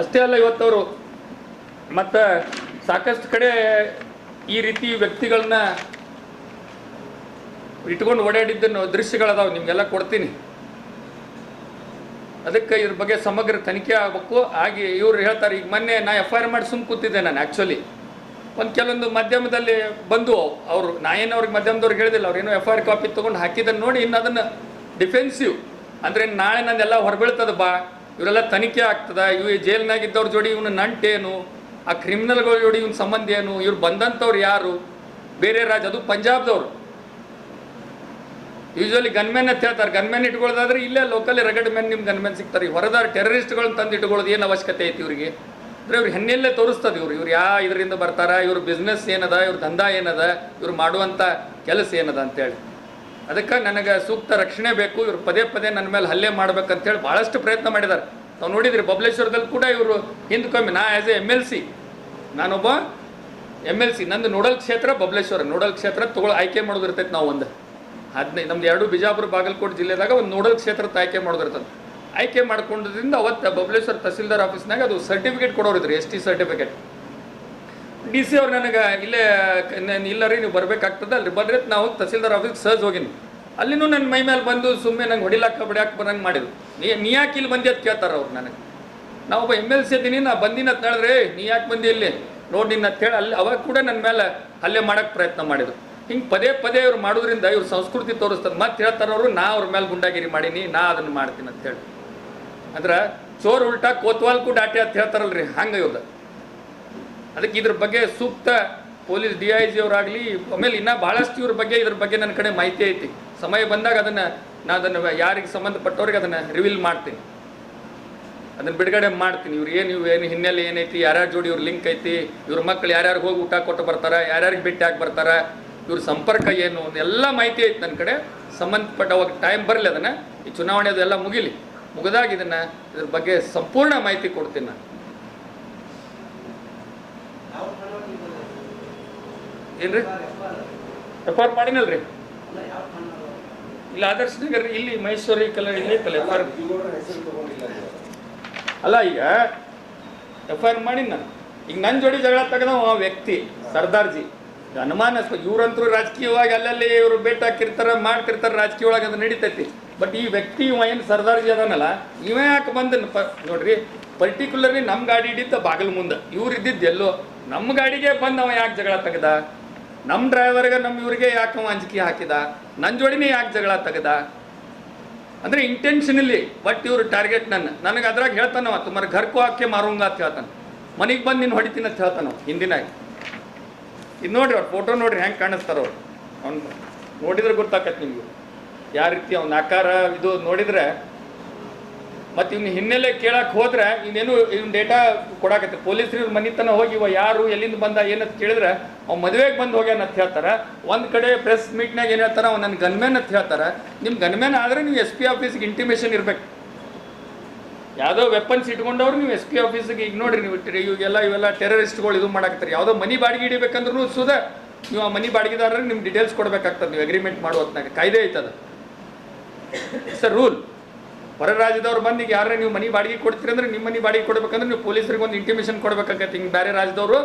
ಅಷ್ಟೇ ಅಲ್ಲ ಇವತ್ತವರು. ಮತ್ತು ಸಾಕಷ್ಟು ಕಡೆ ಈ ರೀತಿ ವ್ಯಕ್ತಿಗಳನ್ನ ಇಟ್ಕೊಂಡು ಓಡಾಡಿದ್ದನ್ನು ದೃಶ್ಯಗಳದಾವ ನಿಮಗೆಲ್ಲ ಕೊಡ್ತೀನಿ. ಅದಕ್ಕೆ ಇದ್ರ ಬಗ್ಗೆ ಸಮಗ್ರ ತನಿಖೆ ಆಗಬೇಕು. ಹಾಗೆ ಇವ್ರು ಹೇಳ್ತಾರೆ, ಈಗ ಮೊನ್ನೆ ನಾ ಎಫ್ ಐ ಆರ್ ಮಾಡಿ ಸುಮ್ ಕೂತಿದ್ದೆ ನಾನು ಆ್ಯಕ್ಚುಲಿ ಒಂದು ಕೆಲವೊಂದು ಮಾಧ್ಯಮದಲ್ಲಿ ಬಂದು, ಅವರು, ನಾ ಏನು ಅವ್ರಿಗೆ ಮಾಧ್ಯಮದವ್ರಿಗೆ ಹೇಳಿದಿಲ್ಲ, ಅವ್ರು ಏನೋ ಎಫ್ ಐ ಆರ್ ಕಾಪಿ ತೊಗೊಂಡು ಹಾಕಿದ್ದನ್ನು ನೋಡಿ, ಇನ್ನು ಅದನ್ನು ಡಿಫೆನ್ಸಿವ್ ಅಂದರೆ ನಾಳೆ ನಂದೆಲ್ಲ ಹೊರಬೀಳ್ತದ ಬಾ, ಇವರೆಲ್ಲ ತನಿಖೆ ಆಗ್ತದ ಇವು ಜೈಲ್ನಾಗಿದ್ದವ್ರ ಜೋಡಿ ಇವನು ನಂಟೇನು ಆ ಕ್ರಿಮಿನಲ್ಗಳ ಜೋಡಿ ಇವ್ನ ಸಂಬಂಧ ಏನು? ಇವ್ರು ಬಂದಂಥವ್ರು ಯಾರು? ಬೇರೆ ರಾಜ್ಯ, ಅದು ಪಂಜಾಬ್ದವ್ರು. ಯೂಶಲಿ ಗನ್ಮೆನ್ ಅಂತ ಹೇಳ್ತಾರೆ. ಗನ್ಮೆನ್ ಇಟ್ಕೊಳ್ಳೋದಾದ್ರೆ ಇಲ್ಲೇ ಲೋಕಲ್ ರಗಡ್ ಮೆನ್ ನಿಮ್ಮ ಗನ್ಮೆನ್ ಸಿಗ್ತಾರೆ. ಹೊರದಾರ ಟೆರರಿಸ್ಟ್ಗಳನ್ನ ತಂದು ಇಟ್ಕೊಳ್ಳೋದು ಏನು ಅವಶ್ಯಕತೆ ಐತಿ ಇವ್ರಿಗೆ? ಅಂದರೆ ಇವ್ರು ಹೆಣ್ಣೆಲ್ಲೇ ತೋರಿಸ್ತದೆ ಇವ್ರು. ಇವ್ರು ಯಾ ಇದರಿಂದ ಬರ್ತಾರ? ಇವ್ರ ಬಿಸ್ನೆಸ್ ಏನದ? ಇವ್ರ ದಂಧ ಏನದ? ಇವ್ರು ಮಾಡುವಂಥ ಕೆಲಸ ಏನದ ಅಂತೇಳಿ. ಅದಕ್ಕೆ ನನಗೆ ಸೂಕ್ತ ರಕ್ಷಣೆ ಬೇಕು. ಇವ್ರು ಪದೇ ಪದೇ ನನ್ನ ಮೇಲೆ ಹಲ್ಲೆ ಮಾಡ್ಬೇಕಂತೇಳಿ ಭಾಳಷ್ಟು ಪ್ರಯತ್ನ ಮಾಡಿದ್ದಾರೆ ನಾವು ನೋಡಿದ್ರಿ ಬಬಲೇಶ್ವರದಲ್ಲಿ ಕೂಡ ಇವರು ಹಿಂದ್ಕೊಮ್ಮೆ, ನಾ as a M L C ನಾನೊಬ್ಬ ಎಂ ಎಲ್ ಸಿ ನಂದು ನೋಡಲ್ ಕ್ಷೇತ್ರ ಬಬಲೇಶ್ವರ. ನೋಡಲ್ ಕ್ಷೇತ್ರ ತಗೊಳ್ ಆಯ್ಕೆ ಮಾಡೋದಿರ್ತೈತೆ ನಾವು ಒಂದು ಹದಿನೈದು ನಮ್ದು ಎರಡು ಬಿಜಾಪುರ, ಬಾಗಲಕೋಟೆ ಜಿಲ್ಲೆದಾಗ ಒಂದು ನೋಡಲ್ ಕ್ಷೇತ್ರ ಆಯ್ಕೆ ಮಾಡೋದಿರ್ತದೆ. ಆಯ್ಕೆ ಮಾಡ್ಕೊಂಡ್ರಿಂದ ಅವತ್ತು ಬಬಲೇಶ್ವರ ತಹಸೀಲ್ದಾರ್ ಆಫೀಸ್ನಾಗ ಅದು certificate ಕೊಡೋರಿದ್ರಿ, S T certificate. D C ಅವ್ರು ನನಗೆ, ಇಲ್ಲೇ ಇಲ್ಲ ರೀ ನೀವು ಬರಬೇಕಾಗ್ತದೆ ಅಲ್ಲಿ ಬರ್ರಿ ನಾವು ತಹಸೀಲ್ದಾರ್ ಆಫೀಸ್ಗೆ ಸಹಜ ಹೋಗಿನಿ. ಅಲ್ಲಿನೂ ನನ್ನ ಮೈ ಮೇಲೆ ಬಂದು ಸುಮ್ಮನೆ ನಂಗೆ ಹೊಡಿಲಾಕ ಬಡಿಯಾಕ ಬರಂಗೆ ಮಾಡಿದ್ರು. ನೀ ನೀ ಯಾಕೆ ಇಲ್ಲಿ ಬಂದಿ ಅಂತ ಕೇಳ್ತಾರೆ ಅವ್ರು ನನಗೆ. ನಾವೊಬ್ಬ ಎಂ ಎಲ್ ಸಿ ಇದ್ದೀನಿ, ನಾ ಬಂದಿನ ಅಂತ ನೀ ಯಾಕೆ ಬಂದಿ ಇಲ್ಲಿ? ನೋಡಿ ನಿನ್ನ ಅಂತ ಹೇಳಿ, ಅಲ್ಲಿ ಅವಾಗ ಕೂಡ ನನ್ನ ಮೇಲೆ ಹಲ್ಲೆ ಮಾಡೋಕ್ಕೆ ಪ್ರಯತ್ನ ಮಾಡಿದ್ರು. ಹಿಂಗೆ ಪದೇ ಪದೇ ಇವ್ರು ಮಾಡೋದ್ರಿಂದ ಇವ್ರ ಸಂಸ್ಕೃತಿ ತೋರಿಸ್ತದೆ. ಮತ್ತೆ ಹೇಳ್ತಾರೆ ಅವರು, ನಾ ಅವ್ರ ಮೇಲೆ ಗುಂಡಾಗಿರಿ ಮಾಡೀನಿ, ನಾ ಅದನ್ನು ಮಾಡ್ತೀನಿ ಅಂತ ಹೇಳಿ. ಅಂದ್ರೆ ಚೋರ್ ಉಲ್ಟಾ ಕೋತ್ವಾಲ್ಕು ಡಾಟಿ ಅಂತ ಹೇಳ್ತಾರಲ್ರಿ, ಹಂಗೆ ಇವ್ರದ್ದು ಅದಕ್ಕೆ ಇದ್ರ ಬಗ್ಗೆ ಸೂಕ್ತ ಪೊಲೀಸ್ ಡಿ ಐ ಜಿ ಅವರಾಗಲಿ ಆಮೇಲೆ ಇನ್ನೂ ಭಾಳಷ್ಟು ಇವ್ರ ಬಗ್ಗೆ, ಇದ್ರ ಬಗ್ಗೆ ನನ್ನ ಕಡೆ ಮಾಹಿತಿ ಐತಿ. ಸಮಯ ಬಂದಾಗ ಅದನ್ನು ನಾ ಅದನ್ನು ಯಾರಿಗೆ ಸಂಬಂಧಪಟ್ಟವ್ರಿಗೆ ಅದನ್ನು ರಿವೀಲ್ ಮಾಡ್ತೀನಿ. ಅದನ್ನು ಬಿಡುಗಡೆ ಮಾಡ್ತೀನಿ. ಇವ್ರು ಏನು ಇವು ಏನು, ಹಿನ್ನೆಲೆ ಏನೈತಿ, ಯಾರ್ಯಾರ ಜೋಡಿ ಇವ್ರ ಲಿಂಕ್ ಐತಿ, ಇವ್ರ ಮಕ್ಳು ಯಾರ್ಯಾರು ಹೋಗಿ ಊಟ ಕೊಟ್ಟು ಬರ್ತಾರೆ, ಯಾರ್ಯಾರಿಗೆ ಭೇಟಿ ಆಗಿ ಬರ್ತಾರೆ, ಇವ್ರ ಸಂಪರ್ಕ ಏನು ಎಲ್ಲ ಮಾಹಿತಿ ಐತಿ ನನ್ನ ಕಡೆ. ಸಂಬಂಧಪಟ್ಟ ಅವಾಗ ಟೈಮ್ ಬರಲಿ ಅದನ್ನು. ಈ ಚುನಾವಣೆ ಅದೆಲ್ಲ ಮುಗಿಲಿ. ಮುಗಿದಾಗ ಇದನ್ನು ಇದ್ರ ಬಗ್ಗೆ ಸಂಪೂರ್ಣ ಮಾಹಿತಿ ಕೊಡ್ತೀನಿ ನಾನು. ಏನ್ರಿ? ಎಫ್ ಆರ್ ಮಾಡಿನಲ್ರಿ? ಇಲ್ಲ, ಆದರ್ಶ ನಗರ ಇಲ್ಲಿ ಮೈಸೂರಿ ಕಲರ್ ಇಲ್ಲಿ ಕಲೆ ಎಫ್ ಆರ್ ಅಲ್ಲ ಈಗ ಎಫ್ ಐ ಆರ್ ಮಾಡಿ ನಾನು ಈಗ ನನ್ನ ಜೋಡಿ ಜಗಳ ತೆಗೆದವ ವ್ಯಕ್ತಿ, ಸರ್ದಾರ್ಜಿ. ಅನುಮಾನ ಇವ್ರಂತರೂ ರಾಜಕೀಯವಾಗಿ ಅಲ್ಲಲ್ಲಿ ಇವರು ಭೇಟಿ ಹಾಕಿರ್ತಾರ, ಮಾಡ್ತಿರ್ತಾರೆ ರಾಜಕೀಯ ಒಳಗೆ ಅದು ನಡೀತೈತಿ. ಬಟ್ ಈ ವ್ಯಕ್ತಿ, ಇವ ಏನು ಸರ್ದಾರ್ಜಿ ಅದಾನಲ್ಲ, ಇವೇ ಯಾಕೆ ಬಂದ ನೋಡ್ರಿ ಪರ್ಟಿಕ್ಯುಲರ್ಲಿ ನಮ್ಮ ಗಾಡಿ ಹಿಡಿತ ಬಾಗಿಲು ಮುಂದೆ. ಇವ್ರು ಇದ್ದಿದ್ದು ಎಲ್ಲೋ ನಮ್ಮ ಗಾಡಿಗೆ ಬಂದು ಅವ ಯಾಕೆ ಜಗಳ ತೆಗೆದ? ನಮ್ಮ ಡ್ರೈವರ್ಗೆ ನಮ್ಮ ಇವರಿಗೆ ಯಾಕೆ ಅಂಜಿಕೆ ಹಾಕಿದ? ನನ್ನ ಜೋಡಿನೇ ಯಾಕೆ ಜಗಳ ತೆಗೆದ? ಅಂದ್ರೆ ಇಂಟೆನ್ಷನಲಿ ಬಟ್ ಇವರು ಟಾರ್ಗೆಟ್ ನನ್ನ ನನಗೆ ಅದ್ರಾಗ ಹೇಳ್ತಾನೆ ಅವತ್ತು ಮರ ಘರ್ಕು ಹಾಕಿ ಮಾರುವಂಗ ಅಂತ ಹೇಳ್ತಾನೆ. ಮನೆಗೆ ಬಂದು ನೀನು ಹೊಡಿತೀನಿ ಅಂತ ಹೇಳ್ತಾನ ಹಿಂದಿನ ಇದು ನೋಡ್ರಿ ಅವ್ರು ಫೋಟೋ ನೋಡ್ರಿ, ಹೆಂಗೆ ಕಾಣಿಸ್ತಾರ ಅವ್ರು. ಅವ್ನು ನೋಡಿದ್ರೆ ಗೊತ್ತಾಕತ್ತೆ ನಿಮಗೆ. ಯಾವ ರೀತಿ ಅವ್ನ ಆಕಾರ, ಇದು ನೋಡಿದ್ರೆ ಮತ್ತು ಇವ್ನ ಹಿನ್ನೆಲೆ ಕೇಳಕ್ಕೆ ಹೋದ್ರೆ ಇನ್ನೇನು ಇವ್ನ ಡೇಟಾ ಕೊಡಾಕತ್ತೆ. ಪೊಲೀಸರು ಇವ್ರ ಮನೆ ತನಕ ಹೋಗಿ ಇವ ಯಾರು, ಎಲ್ಲಿಂದ ಬಂದ, ಏನಂತ ಕೇಳಿದ್ರೆ ಅವ್ನು ಮದುವೆಗೆ ಬಂದು ಹೋಗ್ಯಾನ ಅಂತ ಹೇಳ್ತಾರೆ. ಒಂದು ಕಡೆ ಪ್ರೆಸ್ ಮೀಟ್ನಾಗ ಏನು ಹೇಳ್ತಾರೆ, ಅವ್ನು ನನ್ನ ಗನ್ಮ್ಯಾನ್ ಅಂತ ಹೇಳ್ತಾರೆ. ನಿಮ್ಮ ಗನ್ಮ್ಯಾನ್ ಆದರೆ ನೀವು ಎಸ್ ಪಿ ಆಫೀಸ್ಗೆ ಇಂಟಿಮೇಷನ್ ಇರ್ಬೇಕು. ಯಾವುದೋ ವೆಪನ್ಸ್ ಇಟ್ಕೊಂಡವ್ರು ನೀವು ಎಸ್ ಪಿ ಆಫೀಸಿಗೆ ಈಗ ನೋಡ್ರಿ ನೀವು ಇವಾಗೆಲ್ಲ, ಇವೆಲ್ಲ ಟೆರರಿಸ್ಟ್ಗಳು ಇದು ಮಾಡಾಕತ್ತಾರೆ. ಯಾವುದೋ ಮನಿ ಬಾಡಿಗೆ ಹಿಡಿಬೇಕಂದ್ರೂ ಸುದ ನೀವು ಆ ಮನಿ ಬಾಡಿಗೆದಾರರಿಗೆ ನಿಮ್ಮ ಡೀಟೇಲ್ಸ್ ಕೊಡ್ಬೇಕಾಗ್ತದೆ. ನೀವು ಅಗ್ರಿಮೆಂಟ್ ಮಾಡೋ ಹೊತ್ನಾಗ. ಕಾಯ್ದೆ ಐತದ. ಸರ್ ರೂಲ್ ಹೊರ ರಾಜ್ಯದವ್ರು ಬಂದು ಈಗ ಯಾರೇ ನೀವು ಮನಿ ಬಾಡಿಗೆ ಕೊಡ್ತೀರಿ ಅಂದ್ರೆ ನಿಮ್ಮ ಮನಿ ಬಾಡಿಗೆ ಕೊಡ್ಬೇಕಂದ್ರೆ ನೀವು ಪೊಲೀಸರಿಗೆ ಒಂದು ಇಂಟಿಮೇಷನ್ ಕೊಡ್ಬೇಕಾಗತ್ತೆ. ಹಿಂಗೆ ಬೇರೆ ರಾಜ್ಯದವರು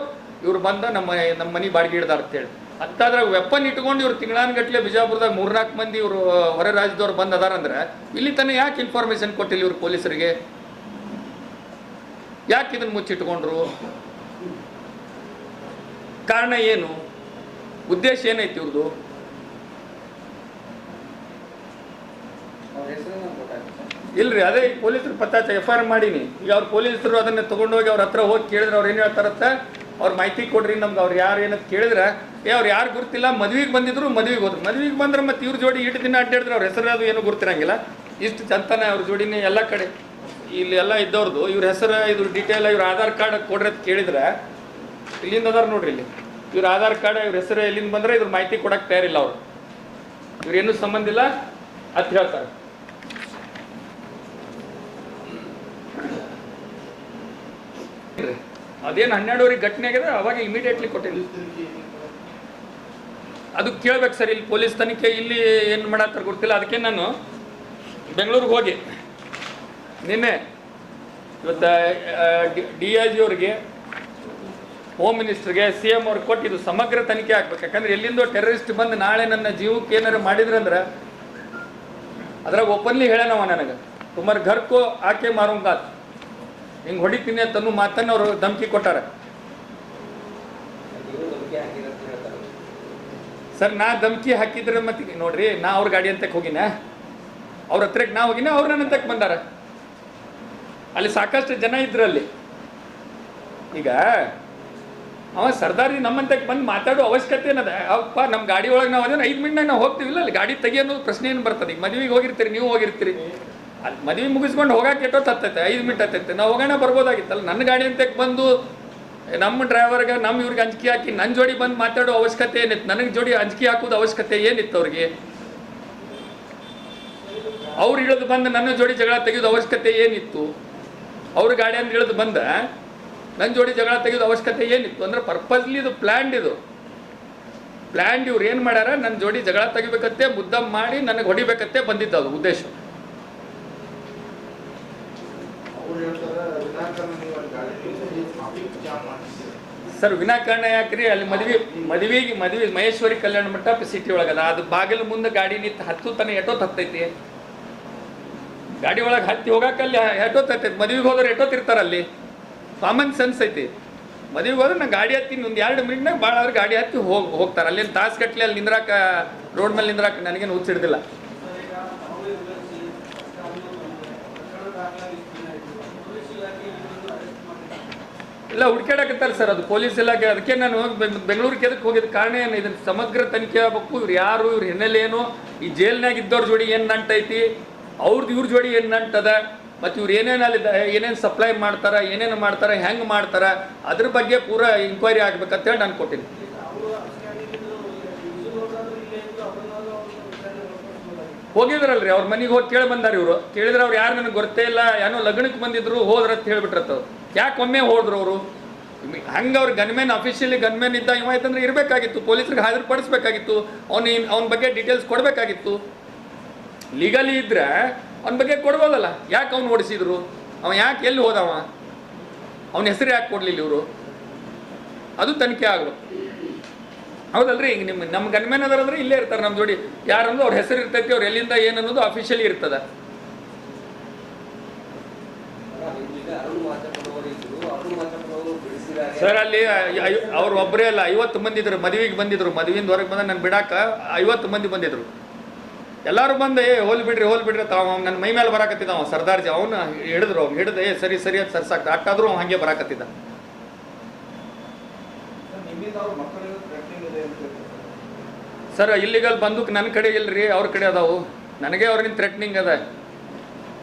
ಇವ್ರು ಬಂದ ನಮ್ಮ ನಮ್ಮ ಮನಿ ಬಾಡಿಗೆ ಹಿಡ್ದಾರ ಅಂತೇಳಿ. ಅಂತಾದ್ರಾಗ ವೆಪನ್ ಇಟ್ಕೊಂಡು ಇವ್ರು ತಿಂಗಳಾನ್ಗಟ್ಲೆ ಬಿಜಾಪುರದಾಗ ಮೂರ್ನಾಲ್ಕು ಮಂದಿ ಇವರು ಹೊರ ರಾಜ್ಯದವ್ರು ಬಂದು ಅದಾರಂದ್ರೆ ಇಲ್ಲಿ ತನಕ ಯಾಕೆ ಇನ್ಫಾರ್ಮೇಷನ್ ಕೊಟ್ಟಿಲ್ಲ ಇವ್ರು ಪೊಲೀಸರಿಗೆ? ಯಾಕೆ ಇದನ್ನ ಮುಚ್ಚಿಟ್ಕೊಂಡ್ರು? ಕಾರಣ ಏನು? ಉದ್ದೇಶ ಏನೈತಿ ಇವ್ರದ್ದು ಇಲ್ರಿ, ಅದೇ ಈಗ ಪೊಲೀಸರು ಪತ್ತಾಚ ಎಫ್ ಐ ಆರ್ ಮಾಡೀನಿ. ಈಗ ಅವ್ರು ಪೊಲೀಸರು ಅದನ್ನ ತಗೊಂಡೋಗಿ ಅವ್ರ ಹತ್ರ ಹೋಗಿ ಕೇಳಿದ್ರೆ ಅವ್ರು ಏನು ಹೇಳ್ತಾರತ್ತ? ಅವ್ರ ಮಾಹಿತಿ ಕೊಡ್ರಿ ನಮ್ಗೆ ಅವ್ರು ಯಾರು ಏನಂತ ಕೇಳಿದ್ರೆ, ಏ, ಅವ್ರು ಯಾರು ಗುರ್ತಿಲ್ಲ, ಮದ್ವಿಗೆ ಬಂದಿದ್ರು ಮದ್ವಿಗೆ ಹೋದ್ರು. ಮದ್ವಿಗೆ ಬಂದ್ರೆ ಮತ್ತೆ ಇವ್ರ ಜೋಡಿ ಇಟ್ಟು ದಿನ ಅಡ್ಡಾಡಿದ್ರೆ ಅವ್ರ ಹೆಸರು ಅದು ಏನೂ ಗುರ್ತಿರಂಗಿಲ್ಲ. ಇಷ್ಟು ಚಂತಾನೆ ಅವ್ರ ಜೋಡಿನೇ ಎಲ್ಲ ಕಡೆ. ಇಲ್ಲಿ ಎಲ್ಲ ಇದ್ದವ್ರದ್ದು ಇವ್ರ ಹೆಸರು ಇದ್ರ ಡೀಟೇಲ್ ಇವ್ರ ಆಧಾರ್ ಕಾರ್ಡ್ ಕೊಡ್ರಿ ಅಂತ ಕೇಳಿದ್ರೆ, ಇಲ್ಲಿಂದ ಅದಾರ ನೋಡ್ರಿ ಇಲ್ಲಿ. ಇವ್ರ ಆಧಾರ್ ಕಾರ್ಡ್, ಇವ್ರ ಹೆಸರು ಎಲ್ಲಿಂದ ಬಂದ್ರೆ ಇದ್ರ ಮಾಹಿತಿ ಕೊಡಕ್ಕೆ ತಯಾರಿಲ್ಲ ಅವ್ರು. ಇವ್ರೇನು ಸಂಬಂಧ ಇಲ್ಲ ಅಂತ ಹೇಳ್ತಾರೆ. ಅದೇನು ಹನ್ನೆರಡುವರೆಗೆ ಘಟನೆ ಆಗಿದೆ ಅವಾಗ ಇಮಿಡಿಯೇಟ್ಲಿ ಕೊಟ್ಟಿಲ್ಲ ಅದು ಕೇಳ್ಬೇಕು ಸರ್, ಇಲ್ಲಿ ಪೊಲೀಸ್ ತನಿಖೆ ಇಲ್ಲಿ ಏನು ಮಾಡತ್ತಾರ ಗೊತ್ತಿಲ್ಲ. ಅದಕ್ಕೆ ನಾನು ಬೆಂಗಳೂರಿಗೆ ಹೋಗಿ. ನಿನ್ನೆ ಇವತ್ತು ಡಿ ಐ ಜಿ ಅವ್ರಿಗೆ ಹೋಮ್ ಮಿನಿಸ್ಟರ್ಗೆ ಸಿ ಎಂ ಅವ್ರಿಗೆ ಕೊಟ್ಟಿದ್ದು ಸಮಗ್ರ ತನಿಖೆ ಆಗ್ಬೇಕು. ಯಾಕಂದ್ರೆ ಎಲ್ಲಿಂದೋ ಟೆರರಿಸ್ಟ್ ಬಂದು ನಾಳೆ ನನ್ನ ಜೀವಕ್ಕೆ ಏನಾರು ಮಾಡಿದ್ರಂದ್ರೆ ಅದ್ರಾಗ ಓಪನ್ಲಿ ಹೇಳನವ ನನಗೆ. ತುಮಾರ್ ಘರ್ಕೋ ಆಕೆ ಮಾರುಂಗಾತ್. ಹಿಂಗೆ ಹೊಡಿತೀನಿ ಅಂತನೂ ಮಾತನ್ನ ಅವರು ಧಮಕಿ ಕೊಟ್ಟಾರ. ಸರ್ ನಾ ಧಮಕಿ ಹಾಕಿದ್ರೆ ಮತ್ತೆ ನೋಡ್ರಿ ನಾ ಅವ್ರ ಗಾಡಿ ಅಂತಕ್ಕೆ ಹೋಗಿನ? ಅವ್ರ ಹತ್ರಕ್ಕೆ ನಾ ಹೋಗಿನ ಅವ್ರು ನನ್ನ ಅಂತಕ್ಕೆ ಬಂದಾರ? ಅಲ್ಲಿ ಸಾಕಷ್ಟು ಜನ ಇದ್ರು ಅಲ್ಲಿ. ಈಗ ಅವ ಸರ್ದಾರಿ ನಮ್ಮಂತಕ್ಕೆ ಬಂದು ಮಾತಾಡೋ ಅವಶ್ಯಕತೆ ಏನದ? ಅಪ್ಪ ನಮ್ಮ ಗಾಡಿ ಒಳಗೆ ನಾವು ಅದೇನು ಐದು ಮಿನಿಟ್ನಾಗ ನಾವು ಹೋಗ್ತೀವಿಲ್ಲ ಅಲ್ಲಿ? ಗಾಡಿ ತೆಗಿಯೋದು ಅನ್ನೋದು ಪ್ರಶ್ನೆ ಏನು ಬರ್ತದೆ? ಈಗ ಮದುವೆಗೆ ಹೋಗಿರ್ತೀರಿ ನೀವು ಹೋಗಿರ್ತೀರಿ. ಅಲ್ಲಿ ಮದುವೆ ಮುಗಿಸ್ಕೊಂಡು ಹೋಗಕ್ಕೆ ಎಷ್ಟೊತ್ತು ಹತ್ತೈತೆ? ಐದು ಮಿನಿಟ್ ಹತ್ತೈತೆ. ನಾವು ಹೋಗೋಣ, ಬರ್ಬೋದಾಗಿತ್ತಲ್ಲ. ನನ್ನ ಗಾಡಿ ಅಂತಕ್ಕೆ ಬಂದು ನಮ್ಮ ಡ್ರೈವರ್ಗೆ ನಮ್ಮ ಇವ್ರಿಗೆ ಅಂಜಿಕೆ ಹಾಕಿ ನನ್ನ ಜೋಡಿ ಬಂದು ಮಾತಾಡೋ ಅವಶ್ಯಕತೆ ಏನಿತ್ತು? ನನಗೆ ಜೋಡಿ ಅಂಜಿಕೆ ಹಾಕೋದು ಅವಶ್ಯಕತೆ ಏನಿತ್ತು ಅವ್ರಿಗೆ? ಅವ್ರು ಇಳಿದು ಬಂದು ನನ್ನ ಜೋಡಿ ಜಗಳ ತೆಗೆಯೋದು ಅವಶ್ಯಕತೆ ಏನಿತ್ತು? ಅವ್ರ ಗಾಡಿ ಅಂತ ಇಳಿದು ಬಂದ ನನ್ನ ಜೋಡಿ ಜಗಳ ತೆಗೆಯೋದು ಅವಶ್ಯಕತೆ ಏನಿತ್ತು? ಅಂದ್ರೆ ಪರ್ಪಸ್ಲಿ ಇದು ಪ್ಲ್ಯಾಂಡ್ ಇದು. ಪ್ಲ್ಯಾಂಡ್ ಇವ್ರು ಏನು ಮಾಡ್ಯಾರ? ನನ್ನ ಜೋಡಿ ಜಗಳ ತೆಗಿಬೇಕತ್ತೆ, ಮುದ್ದ ಮಾಡಿ ನನಗೆ ಹೊಡಿಬೇಕತ್ತೆ ಬಂದಿದ್ದ ಅದು ಉದ್ದೇಶ ಅವ್ರು ಹೇಳ್ತಾರೆ ವಿನಾಕಾರಣ ನೀವು ಅಲ್ಲಿ ಗಾಡಿ ಟ್ರಾಫಿಕ್ ಜಾಮ್ ಮಾಡ್ತೀರಿ ಸರ್, ವಿನಾಕಾರಣ ಯಾಕ್ರಿ? ಅಲ್ಲಿ ಮದುವೆ, ಮದುವೆಗೆ, ಮದುವೆ, ಮಹೇಶ್ವರಿ ಕಲ್ಯಾಣ ಮಂಟಪ ಸಿಟಿ ಒಳಗದ ಅದು ಬಾಗಿಲು ಮುಂದೆ ಗಾಡಿ ನಿಂತು ಹತ್ತು ತನ ಎಟೋತ್ ಹತ್ತೈತಿ. ಗಾಡಿ ಒಳಗೆ ಹತ್ತಿ ಹೋಗಕ್ಕೆ ಅಲ್ಲಿ ಎಟೋತ್ ಹತ್ತೈತಿ. ಮದುವೆಗೆ ಹೋದ್ರೆ ಎಟೋ ಅಲ್ಲಿ. ಕಾಮನ್ ಸೆನ್ಸ್ ಐತಿ. ಮದುವೆಗೆ ಹೋದ್ರೆ ನಾ ಗಾಡಿ ಹತ್ತೀನಿ. ಒಂದು ಎರಡು ಮಿನಿಟ್ನಾಗ ಭಾಳ ಆದ್ರೆ ಗಾಡಿ ಹತ್ತಿ ಹೋಗಿ, ಹೋಗ್ತಾರೆ. ಅಲ್ಲಿಂದ ತಾಸು ಕಟ್ಟಲೆ ಅಲ್ಲಿ ನಿಂದ್ರಾಕ, ರೋಡ್ ಮೇಲೆ ನಿಂದ್ರಾಕ ನನಗೇನು ಹುಚ್ಚಿಡ್ದಿಲ್ಲ ಇಲ್ಲ ಹುಡ್ಕ್ಯಾಡಕತ್ತಾರೆ ಸರ್, ಅದು ಪೊಲೀಸ್ ಇಲಾಖೆ. ಅದಕ್ಕೆ ನಾನು ಹೋಗಿ ಬೆಂಗ್- ಬೆಂಗಳೂರಿಗೆ ಎದಕ್ಕೆ ಹೋಗಿದ್ದ ಕಾರಣ ಏನು? ಇದನ್ನ ಸಮಗ್ರ ತನಿಖೆ ಆಗಬೇಕು. ಇವ್ರು ಯಾರು? ಇವ್ರ ಹಿನ್ನೆಲೆ ಏನು? ಈ ಜೈಲ್ನಾಗ ಇದ್ದವ್ರ ಜೋಡಿ ಏನು ನಂಟೈತಿ? ಅವ್ರದ್ದು ಇವ್ರ ಜೋಡಿ ಏನು ನಂಟದ? ಮತ್ತು ಇವ್ರು ಏನೇನು ಅಲ್ಲಿ ಏನೇನು ಸಪ್ಲೈ ಮಾಡ್ತಾರೆ? ಏನೇನು ಮಾಡ್ತಾರೆ? ಹೆಂಗೆ ಮಾಡ್ತಾರೆ? ಅದ್ರ ಬಗ್ಗೆ ಪೂರಾ ಇಂಕ್ವೈರಿ ಆಗ್ಬೇಕಂತೇಳಿ ನಾನು ಕೊಟ್ಟಿನಿ. ಹೋಗಿದ್ರಲ್ರಿ, ಅವ್ರ ಮನೆಗೆ ಹೋಗಿ ಕೇಳಿ ಬಂದಾರ ಇವರು. ಕೇಳಿದ್ರೆ ಅವ್ರು ಯಾರು ನನಗೆ ಗೊತ್ತೇ ಇಲ್ಲ, ಏನೋ ಲಗ್ನಕ್ಕೆ ಬಂದಿದ್ರು ಹೋದ್ರ ಅಂತ ಹೇಳ್ಬಿಟ್ರತ್ತ ಯಾಕೆ ಒಮ್ಮೆ ಹೋದ್ರು ಅವರು? ಹಂಗೆ ಅವ್ರು ಗನ್ಮೇನ್ ಅಫಿಷಿಯಲಿ ಗನ್ಮೇನ್ ಇದ್ದ ಇವ ಆಯ್ತಂದ್ರೆ ಇರಬೇಕಾಗಿತ್ತು, ಪೊಲೀಸರಿಗೆ ಹಾಜರುಪಡಿಸ್ಬೇಕಾಗಿತ್ತು ಅವ್ನ ಅವನ ಬಗ್ಗೆ ಡೀಟೇಲ್ಸ್ ಕೊಡಬೇಕಾಗಿತ್ತು. ಲೀಗಲಿ ಇದ್ರೆ ಅವನ ಬಗ್ಗೆ ಕೊಡ್ಬೋದಲ್ಲ, ಯಾಕೆ ಅವ್ನು ಓಡಿಸಿದ್ರು? ಅವ ಯಾಕೆ ಎಲ್ಲಿ ಹೋದವ? ಅವನ ಹೆಸರು ಯಾಕೆ ಕೊಡ್ಲಿಲ್ಲ ಇವರು? ಅದು ತನಿಖೆ ಆಗ್ಬೇಕು. ಹೌದಲ್ರಿ ಈಗ ನಿಮ್ಮ ನಮ್ಮ ಗನ್ಮೇನ್ ಅದಾರಂದ್ರೆ ಇಲ್ಲೇ ಇರ್ತಾರೆ ನಮ್ಮ ಜೋಡಿ. ಯಾರಂದ್ರೆ ಅವ್ರ ಹೆಸರು ಇರ್ತೈತಿ ಅವ್ರು ಎಲ್ಲಿಂದ ಏನು ಅನ್ನೋದು ಅಫಿಷಿಯಲಿ ಇರ್ತದ. ಸರ್ ಅಲ್ಲಿ ಅವ್ರು ಒಬ್ಬರೇ ಅಲ್ಲ ಐವತ್ತು ಮಂದಿ ಇದ್ರು ಮದುವೆಗೆ ಬಂದಿದ್ರು ಮದುವೆಯಿಂದ ಹೊರಗೆ ಬಂದ ನಾನು ಬಿಡಾಕ ಐವತ್ತು ಮಂದಿ ಬಂದಿದ್ರು. ಎಲ್ಲರೂ ಬಂದು ಏ ಹೋಲ್ ಬಿಡ್ರಿ ಹೋಲ್ ಬಿಡ್ರಿ ತಾವ ನನ್ನ ಮೈ ಮೇಲೆ ಬರಾಕತ್ತಿದ್ದ ಅವ ಸರ್ದಾರ್ಜಿ. ಅವನು ಹಿಡಿದ್ರು ಅವ್ನು ಹಿಡಿದು ಏ ಸರಿ ಸರಿ ಅಂತ ಸರ್ಸಾಕ್ತ. ಅಟ್ಟಾದ್ರೂ ಅವ್ನು ಹಂಗೆ ಬರಾಕತ್ತಿದ್ದ ನಿಮ್ಮಿಂದ ಅವ್ರ ಮಕ್ಕಳಿಗೆ ಥ್ರೆಟ್ನಿಂಗ್ ಇದೆ ಅಂತ ಹೇಳ್ತಾರೆ ಸರ್ ಇಲ್ಲಿಗಲ್ ಬಂದೂಕ್ ನನ್ನ ಕಡೆ ಇಲ್ರಿ, ಅವ್ರ ಕಡೆ ಅದಾವು. ನನಗೆ ಅವ್ರಿಂದ ಥ್ರೆಟ್ನಿಂಗ್ ಅದ.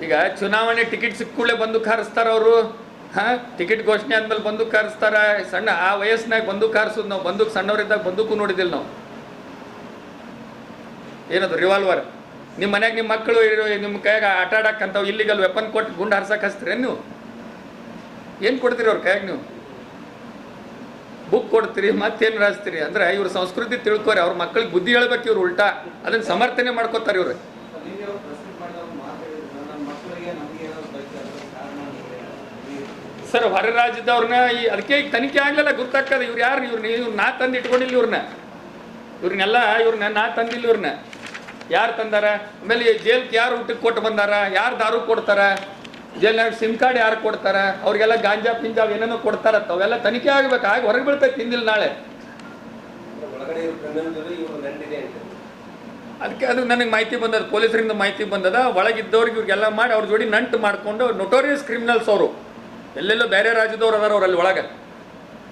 ಈಗ ಚುನಾವಣೆ ಟಿಕೆಟ್ ಸಿಕ್ಕೂಳೆ ಬಂದು ಹಾರಿಸ್ತಾರ ಅವರು. ಹಾಂ ಟಿಕೆಟ್ ಘೋಷಣೆ ಆದ್ಮೇಲೆ ಬಂದು ಹಾರಿಸ್ತಾರ. ಸಣ್ಣ, ಆ ವಯಸ್ಸಿನಾಗ ಬಂದು ಕಾರಿಸೋದು ನಾವು. ಬಂದು ಸಣ್ಣವರಿದ್ದಾಗ ಬಂದೂಕು ನೋಡಿದಿಲ್ಲ ನಾವು. ಏನದು ರಿವಾಲ್ವರ್ ನಿಮ್ಮ ಮನ್ಯಾಗ ನಿಮ್ಮ ಮಕ್ಕಳು ನಿಮ್ಮ ಕೈಯಾಗ ಆಟ ಆಡಕ್ಕಂಥವು ಇಲ್ಲಿಗಲ್ ವೆಪನ್ ಕೊಟ್ಟು ಗುಂಡು ಹಾರ್ಸಕ್ಕೆ ಹಚ್ತೀರೇನು ನೀವು? ಏನು ಕೊಡ್ತೀರಿ ಅವ್ರ ಕೈಯಾಗ ನೀವು? ಬುಕ್ ಕೊಡ್ತೀರಿ, ಮತ್ತೇನು ರಾಜ್ತೀರಿ ಅಂದ್ರೆ ಇವ್ರ ಸಂಸ್ಕೃತಿ ತಿಳ್ಕೊರಿ, ಅವ್ರ ಮಕ್ಕಳಿಗೆ ಬುದ್ಧಿ ಹೇಳ್ಬೇಕು ಇವ್ರು ಉಲ್ಟಾ. ಅದನ್ನ ಸಮರ್ಥನೆ ಮಾಡ್ಕೋತಾರೆ ಇವ್ರು. ಸರ್, ಹೊರ ರಾಜ್ಯದವ್ರನ್ನ ಈ ಅದಕ್ಕೆ ಈಗ ತನಿಖೆ ಆಗ್ಲಿಲ್ಲ ಗೊತ್ತಾಗ್ತದೆ ಇವ್ರು ಯಾರು ಇವ್ರನ್ನ ಇವ್ರು ನಾ ತಂದು ಇಟ್ಕೊಂಡಿಲ್ಲ ಇವ್ರನ್ನ ಇವ್ರನ್ನೆಲ್ಲ ಇವ್ರನ್ನ ನಾ ತಂದಿಲ್ಲ ಇವ್ರನ್ನ ಯಾರು ತಂದಾರ? ಆಮೇಲೆ ಜೈಲ್ಗೆ ಯಾರು ಊಟಕ್ಕೆ ಕೊಟ್ಟು ಬಂದಾರ? ಯಾರು ದಾರು ಕೊಡ್ತಾರ? ಜೈಲ್ನಾಗ ಸಿಮ್ ಕಾರ್ಡ್ ಯಾರು ಕೊಡ್ತಾರೆ? ಅವ್ರಿಗೆಲ್ಲ ಗಾಂಜಾ ಪಿಂಜಾವ್ ಏನೇನೋ ಕೊಡ್ತಾರೆ ಅವೆಲ್ಲ ತನಿಖೆ ಆಗ್ಬೇಕು ಆಗ ಹೊರಗೆ ಬೀಳ್ತೈತೆ ತಿಂದಿಲ್ಲ ನಾಳೆ. ಅದಕ್ಕೆ ಅದು ನನಗೆ ಮಾಹಿತಿ ಬಂದದ ಪೊಲೀಸರಿಂದ ಮಾಹಿತಿ ಬಂದದ ಒಳಗಿದ್ದವ್ರಿಗೆ ಇವ್ರಿಗೆಲ್ಲ ಮಾಡಿ ಅವ್ರ ಜೋಡಿ ನಂಟು ಮಾಡಿಕೊಂಡು ನೊಟೋರಿಯಸ್ ಕ್ರಿಮಿನಲ್ಸ್ ಅವರು. ಎಲ್ಲೆಲ್ಲೋ ಬೇರೆ ರಾಜ್ಯದವ್ರು ಅದಾರ ಅವ್ರಲ್ಲಿ ಒಳಗೆ.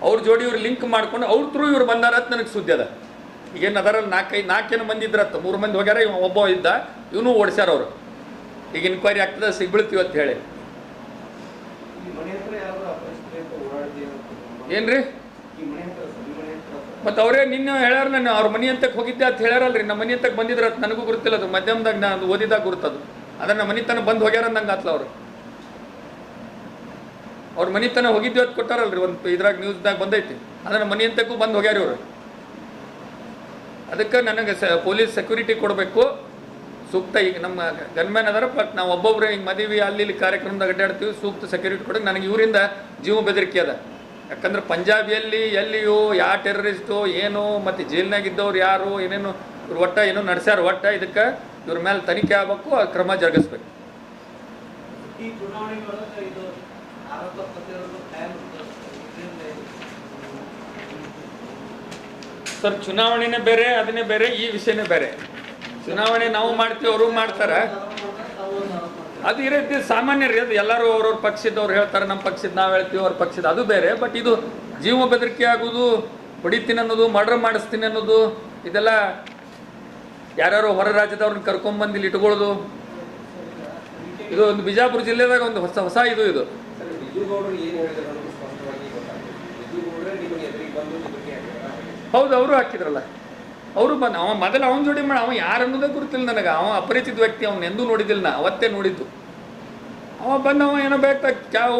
ಅವ್ರ ಜೋಡಿ ಇವ್ರು ಲಿಂಕ್ ಮಾಡ್ಕೊಂಡು ಅವ್ರ ಥ್ರೂ ಇವ್ರು ಬಂದಾರ ಅಂತ ನನಗೆ ಸುದ್ದಿ ಅದ. ಈಗೇನು ಅದರಲ್ಲಿ ನಾಲ್ಕೈದು ನಾಲ್ಕೇನು ಮಂದಿ ಇದ್ರತ್ತ ಮೂರು ಮಂದಿ ಹೋಗ್ಯಾರ ಇವ ಒಬ್ಬ ಇದ್ದ ಇವನು ಓಡಿಸ್ಯಾರ ಅವರು. ಈಗ ಇನ್ಕ್ವೈರಿ ಆಗ್ತದೆ ಸಿಗ್ಬಿಳ್ತೀವಿ ಅಂತ ಹೇಳಿ ಈ ಮನೆ ಹತ್ರ ಯಾರಾದ್ರೂ ಅಪರಿಚಿತ ಅಂತ ಓಡಾಡ್ತೀವಿ ಅಂತ ಏನ್ರಿ? ಮತ್ತ ಅವರೇ ನಿನ್ನ ಹೇಳ್ಯಾರ ನಾನು ಅವ್ರ ಮನೆ ಅಂತ ಹೋಗಿದ್ದೆ ಅಂತ ಹೇಳ್ಯಾರಲ್ರಿ. ನಮ್ಮ ಮನೆ ಅಂತಕ್ಕೆ ಬಂದಿದ್ರ ಅಂತ ನನಗೂ ಗೊತ್ತಿಲ್ಲ ಅದು. ಮಧ್ಯಮದಾಗ ನಾನು ಓದಿದಾಗ ಗುರುತದು ಅದನ್ನ ಮನಿತನ ಮನೆ ತನಕ ಬಂದು ಹೋಗ್ಯಾರ ಅಂದಂಗೆ ಆತ್ಲ ಅವರು. ಅವ್ರ ಮನೆ ತನಕ ಹೋಗಿದ್ವಿ ಅಂತ ಕೊಟ್ಟಾರಲ್ರಿ. ಒಂದು ಇದ್ರಾಗ ನ್ಯೂಸ್ದಾಗ ಬಂದೈತಿ. ಅದನ್ನ ಮನೆ ಅಂತಕ್ಕೂ ಬಂದು ಹೋಗ್ಯಾರ ಇವರು. ಅದಕ್ಕೆ ನನಗೆ ಸ ಪೊಲೀಸ್ ಸೆಕ್ಯೂರಿಟಿ ಕೊಡಬೇಕು. ಸೂಕ್ತ ಈಗ ನಮ್ಮ ಗನ್ಮ್ಯಾನ್ ಅದರ ಬಟ್ ನಾವು ಒಬ್ಬೊಬ್ರು ಹಿಂಗೆ ಮದುವೆ ಅಲ್ಲಿ ಇಲ್ಲಿ ಕಾರ್ಯಕ್ರಮದಾಗ ಅಡ್ಡಾಡ್ತೀವಿ ಸೂಕ್ತ ಸೆಕ್ಯೂರಿಟಿ ಕೊಡೋಕೆ ನನಗೆ ಇವರಿಂದ ಜೀವ ಬೆದರಿಕೆ ಅದ. ಯಾಕಂದ್ರೆ ಪಂಜಾಬಿಯಲ್ಲಿ ಎಲ್ಲಿಯೋ ಯಾವ ಟೆರರಿಸ್ಟು ಏನು ಮತ್ತು ಜೈಲ್ನಾಗ ಇದ್ದವ್ರು ಯಾರು ಏನೇನು ಇವ್ರು ಒಟ್ಟ ಏನೋ ನಡೆಸ್ಯಾರ ಒಟ್ಟ ಇದಕ್ಕೆ ಇವ್ರ ಮೇಲೆ ತನಿಖೆ ಆಗಬೇಕು ಆ ಕ್ರಮ ಜರುಗಿಸ್ಬೇಕು. ಸರ್ ಚುನಾವಣೆನೇ ಬೇರೆ ಅದನ್ನೇ ಬೇರೆ ಈ ವಿಷಯನೇ ಬೇರೆ. ಚುನಾವಣೆ ನಾವು ಮಾಡ್ತೀವಿ, ಅವರು ಮಾಡ್ತಾರೆ. ಅದು ಈ ರೀತಿ ಸಾಮಾನ್ಯ ರೀ ಅದು ಎಲ್ಲರೂ ಅವ್ರವ್ರ ಪಕ್ಷದವ್ರು ಹೇಳ್ತಾರೆ ನಮ್ಮ ಪಕ್ಷದ ನಾವು ಹೇಳ್ತೀವಿ, ಅವ್ರ ಪಕ್ಷದ ಅದು ಬೇರೆ ಬಟ್ ಇದು ಜೀವ ಬೆದರಿಕೆ ಆಗೋದು ಹೊಡಿತೀನಿ ಅನ್ನೋದು, ಮರ್ಡರ್ ಮಾಡಿಸ್ತೀನಿ ಅನ್ನೋದು, ಇದೆಲ್ಲ ಯಾರ್ಯಾರು ಹೊರ ರಾಜ್ಯದವ್ರನ್ನ ಕರ್ಕೊಂಬಂದು ಇಲ್ಲಿ ಇಟ್ಕೊಳ್ಳೋದು. ಇದು ಒಂದು ಬಿಜಾಪುರ ಜಿಲ್ಲೆದಾಗ ಒಂದು ಹೊಸ ಹೊಸ ಇದು ಇದು. ಹೌದು, ಅವರು ಹಾಕಿದ್ರಲ್ಲ. ಅವರು ಬಂದು ಅವ ಮೊದಲು ಅವನ ಜೋಡಿ ಮಾಡಿ ಅವ ಯಾರು ಅನ್ನೋದೇ ಗುರುತಿಲ್ಲ ನನಗೆ. ಅವ ಅಪರಿಚಿತ ವ್ಯಕ್ತಿ, ಅವ್ನು ಎಂದೂ ನೋಡಿದಿಲ್ಲ ನಾ, ಅವತ್ತೇ ನೋಡಿದ್ದು. ಅವ ಬಂದ ಅವ ಏನೋ ಬೇಕ ಕ್ಯಾವ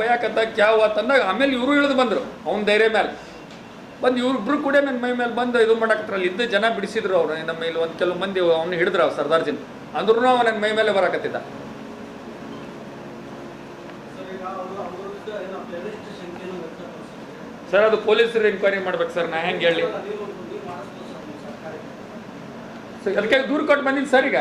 ಬಯಾಕತ್ತ ಕ್ಯಾವ ತಂದಾಗ ಆಮೇಲೆ ಇವರು ಇಳಿದು ಬಂದರು, ಅವ್ನ ಧೈರ್ಯ ಮೇಲೆ ಬಂದು ಇವ್ರಿಬ್ರು ಕೂಡ ನನ್ನ ಮೈ ಮೇಲೆ ಬಂದು ಇದು ಮಾಡಕತ್ರಲ್ಲಿ ಇದ್ದ ಜನ ಬಿಡಿಸಿದ್ರು ಅವರು ನಮ್ಮ ಇಲ್ಲಿ ಒಂದು ಕೆಲವು ಮಂದಿ ಅವ್ನು ಹಿಡಿದ್ರು ಅವ್ರು ಸರ್ದಾರ್ಜಿನ ಅಂದ್ರೂ ಅವ ನನ್ನ ಮೈ ಮೇಲೆ ಬರಕತ್ತಿದ್ದ. ಸರ್, ಅದು ಪೊಲೀಸರು ಎನ್ಕ್ವೈರಿ ಮಾಡ್ಬೇಕು ಸರ್, ನಾ ಹೆಂಗೆ ಹೇಳಿ ನೀವು ನೀವು ಮಾಡಿಸ್ಬೋದು ಸರ್ ನಿಮ್ಮ ಸರ್ಕಾರಕ್ಕೆ ಸೊ ಅದಕ್ಕೆ ದೂರ ಕೊಟ್ಟು ಬಂದಿದ್ದು ಸರ್ ಈಗ.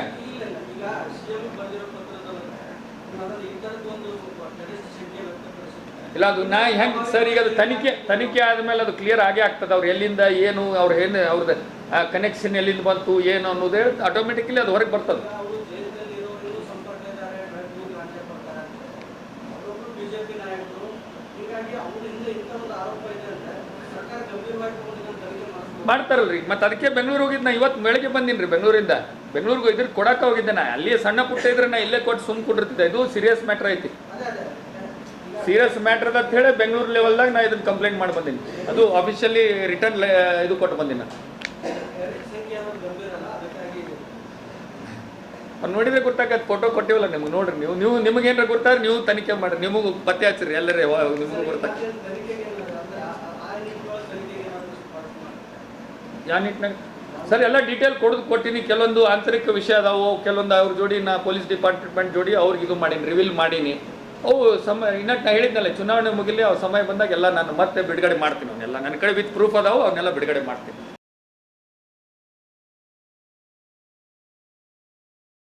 ಇಲ್ಲ, ಅದು ನಾ ಹೆಂಗೆ ಸರ್, ಈಗ ಅದು ತನಿಖೆ ತನಿಖೆ ಆದಮೇಲೆ ಅದು ಕ್ಲಿಯರ್ ಆಗೇ ಆಗ್ತದೆ. ಅವ್ರು ಎಲ್ಲಿಂದ, ಏನು, ಅವ್ರು ಏನು ಅವ್ರದ್ದು ಕನೆಕ್ಷನ್ ಎಲ್ಲಿಂದ ಬಂತು, ಏನು ಅನ್ನೋದೇ ಆಟೋಮೆಟಿಕಲಿ ಅದು ಹೊರಗೆ ಬರ್ತದೆ ಈಗ ಅವರು ಜೈಲಿನಲ್ಲಿ ಇರೋರು ಸಂಪರ್ಕ ಇದ್ದಾರೆ ಬೆಳಗ್ಗೆ ಲಾಂಛೆ ಕೊಡ್ತಾರೆ ಅವರೊಬ್ಬರು ಬಿಜೆಪಿ ನಾಯಕರು ಹೀಗಾಗಿ ಅವರಿಂದ ಇಂಥ ಒಂದು ಆರೋಪ ಇದೆ ಅಂದ್ರೆ ಸರ್ಕಾರ ಗಂಭೀರವಾಗಿ ತಗೊಂಡು ಇದನ್ನ ತನಿಖೆ ಮಾಡಿಸ್ಬೋದು ಮಾಡ್ತಾರಲ್ರಿ. ಮತ್ತೆ ಅದಕ್ಕೆ ಬೆಂಗಳೂರು ಹೋಗಿದ್ದು ನಾ ಇವತ್ತು ಬೆಳಗ್ಗೆ ಬಂದೀನಿ ರೀ ಬೆಂಗಳೂರಿಂದ. ಬೆಂಗಳೂರಿಗೆ ಹೋಗಿದ್ರೆ ಕೊಡಕ್ಕೆ ಹೋಗಿದ್ದೆ ನಾ. ಅಲ್ಲಿ ಸಣ್ಣ ಪುಟ್ಟ ಇದ್ರೆ ನಾ ಇಲ್ಲೇ ಕೊಟ್ಟು ಸುಮ್ ಕೊಟ್ಟಿರ್ತಿದ್ದೆ ಇದು ಸೀರಿಯಸ್ ಮ್ಯಾಟ್ರ್ ಐತಿ. ಸೀರಿಯಸ್ ಮ್ಯಾಟ್ರ್ ಅಂತ ಹೇಳಿ ಬೆಂಗಳೂರು ಲೆವೆಲ್ದಾಗ ನಾ ಇದನ್ನ ಕಂಪ್ಲೇಂಟ್ ಮಾಡಿ ಬಂದೀನಿ. ಅದು ಅಫಿಷಿಯಲಿ ರಿಟರ್ನ್ ಇದು ಕೊಟ್ಟು ಬಂದೀನಿ ನೋಡಿದ್ರೆ ಗೊತ್ತಾಗತ್ತೆ ಫೋಟೋ ಕೊಟ್ಟಿವಲ್ಲ ನಿಮ್ಗೆ. ನೋಡ್ರಿ ನೀವು ನೀವು ನಿಮಗೇನಾರ ಗೊತ್ತಾದ್ರೆ ನೀವು ತನಿಖೆ ಮಾಡ್ರಿ. ನಿಮಗೂ ಪತ್ತೆ ಹಚ್ಚಿರಿ ಎಲ್ಲರೇ ನಿಮಗೂ ಗೊತ್ತಾಗ ತನಿಖೆಗೆ ಏನಾದ್ರು ಅಂದ್ರೆ ಆ- ಆ- ಆ ನಿಟ್ಟಿನೊಳಗೆ ತನಿಖೆಗೆ ಏನಾದ್ರು ಸ್ಪಾಟ್ ಮಾಡಿ ಯಾವ ನಿಟ್ಟಿನಾಗ ಸರ್, ಎಲ್ಲ ಡೀಟೇಲ್ ಕೊಡೋದು ಕೊಟ್ಟಿನಿ. ಕೆಲವೊಂದು ಆಂತರಿಕ ವಿಷಯ ಅದಾವು. ಕೆಲವೊಂದು ಅವ್ರ ಜೋಡಿ ನಾ ಪೊಲೀಸ್ ಡಿಪಾರ್ಟ್ಮೆಂಟ್ ಜೋಡಿ ಅವ್ರಿಗೆ ಇದು ಮಾಡೀನಿ ರಿವೀಲ್ ಮಾಡೀನಿ. ಅವು ಸಮಯ ಇನ್ನ ನಾ ಹೇಳಿದ್ನಲ್ಲ, ಚುನಾವಣೆ ಮುಗಿಲಿ ಅವ್ರ ಸಮಯ ಬಂದಾಗ ಎಲ್ಲ ನಾನು ಮತ್ತೆ ಬಿಡುಗಡೆ ಮಾಡ್ತೀನಿ ಅವನ್ನೆಲ್ಲ ನನ್ನ ಕಡೆ ವಿತ್ ಪ್ರೂಫ್ ಅದಾವು ಅವನ್ನೆಲ್ಲ ಬಿಡುಗಡೆ ಮಾಡ್ತೀನಿ.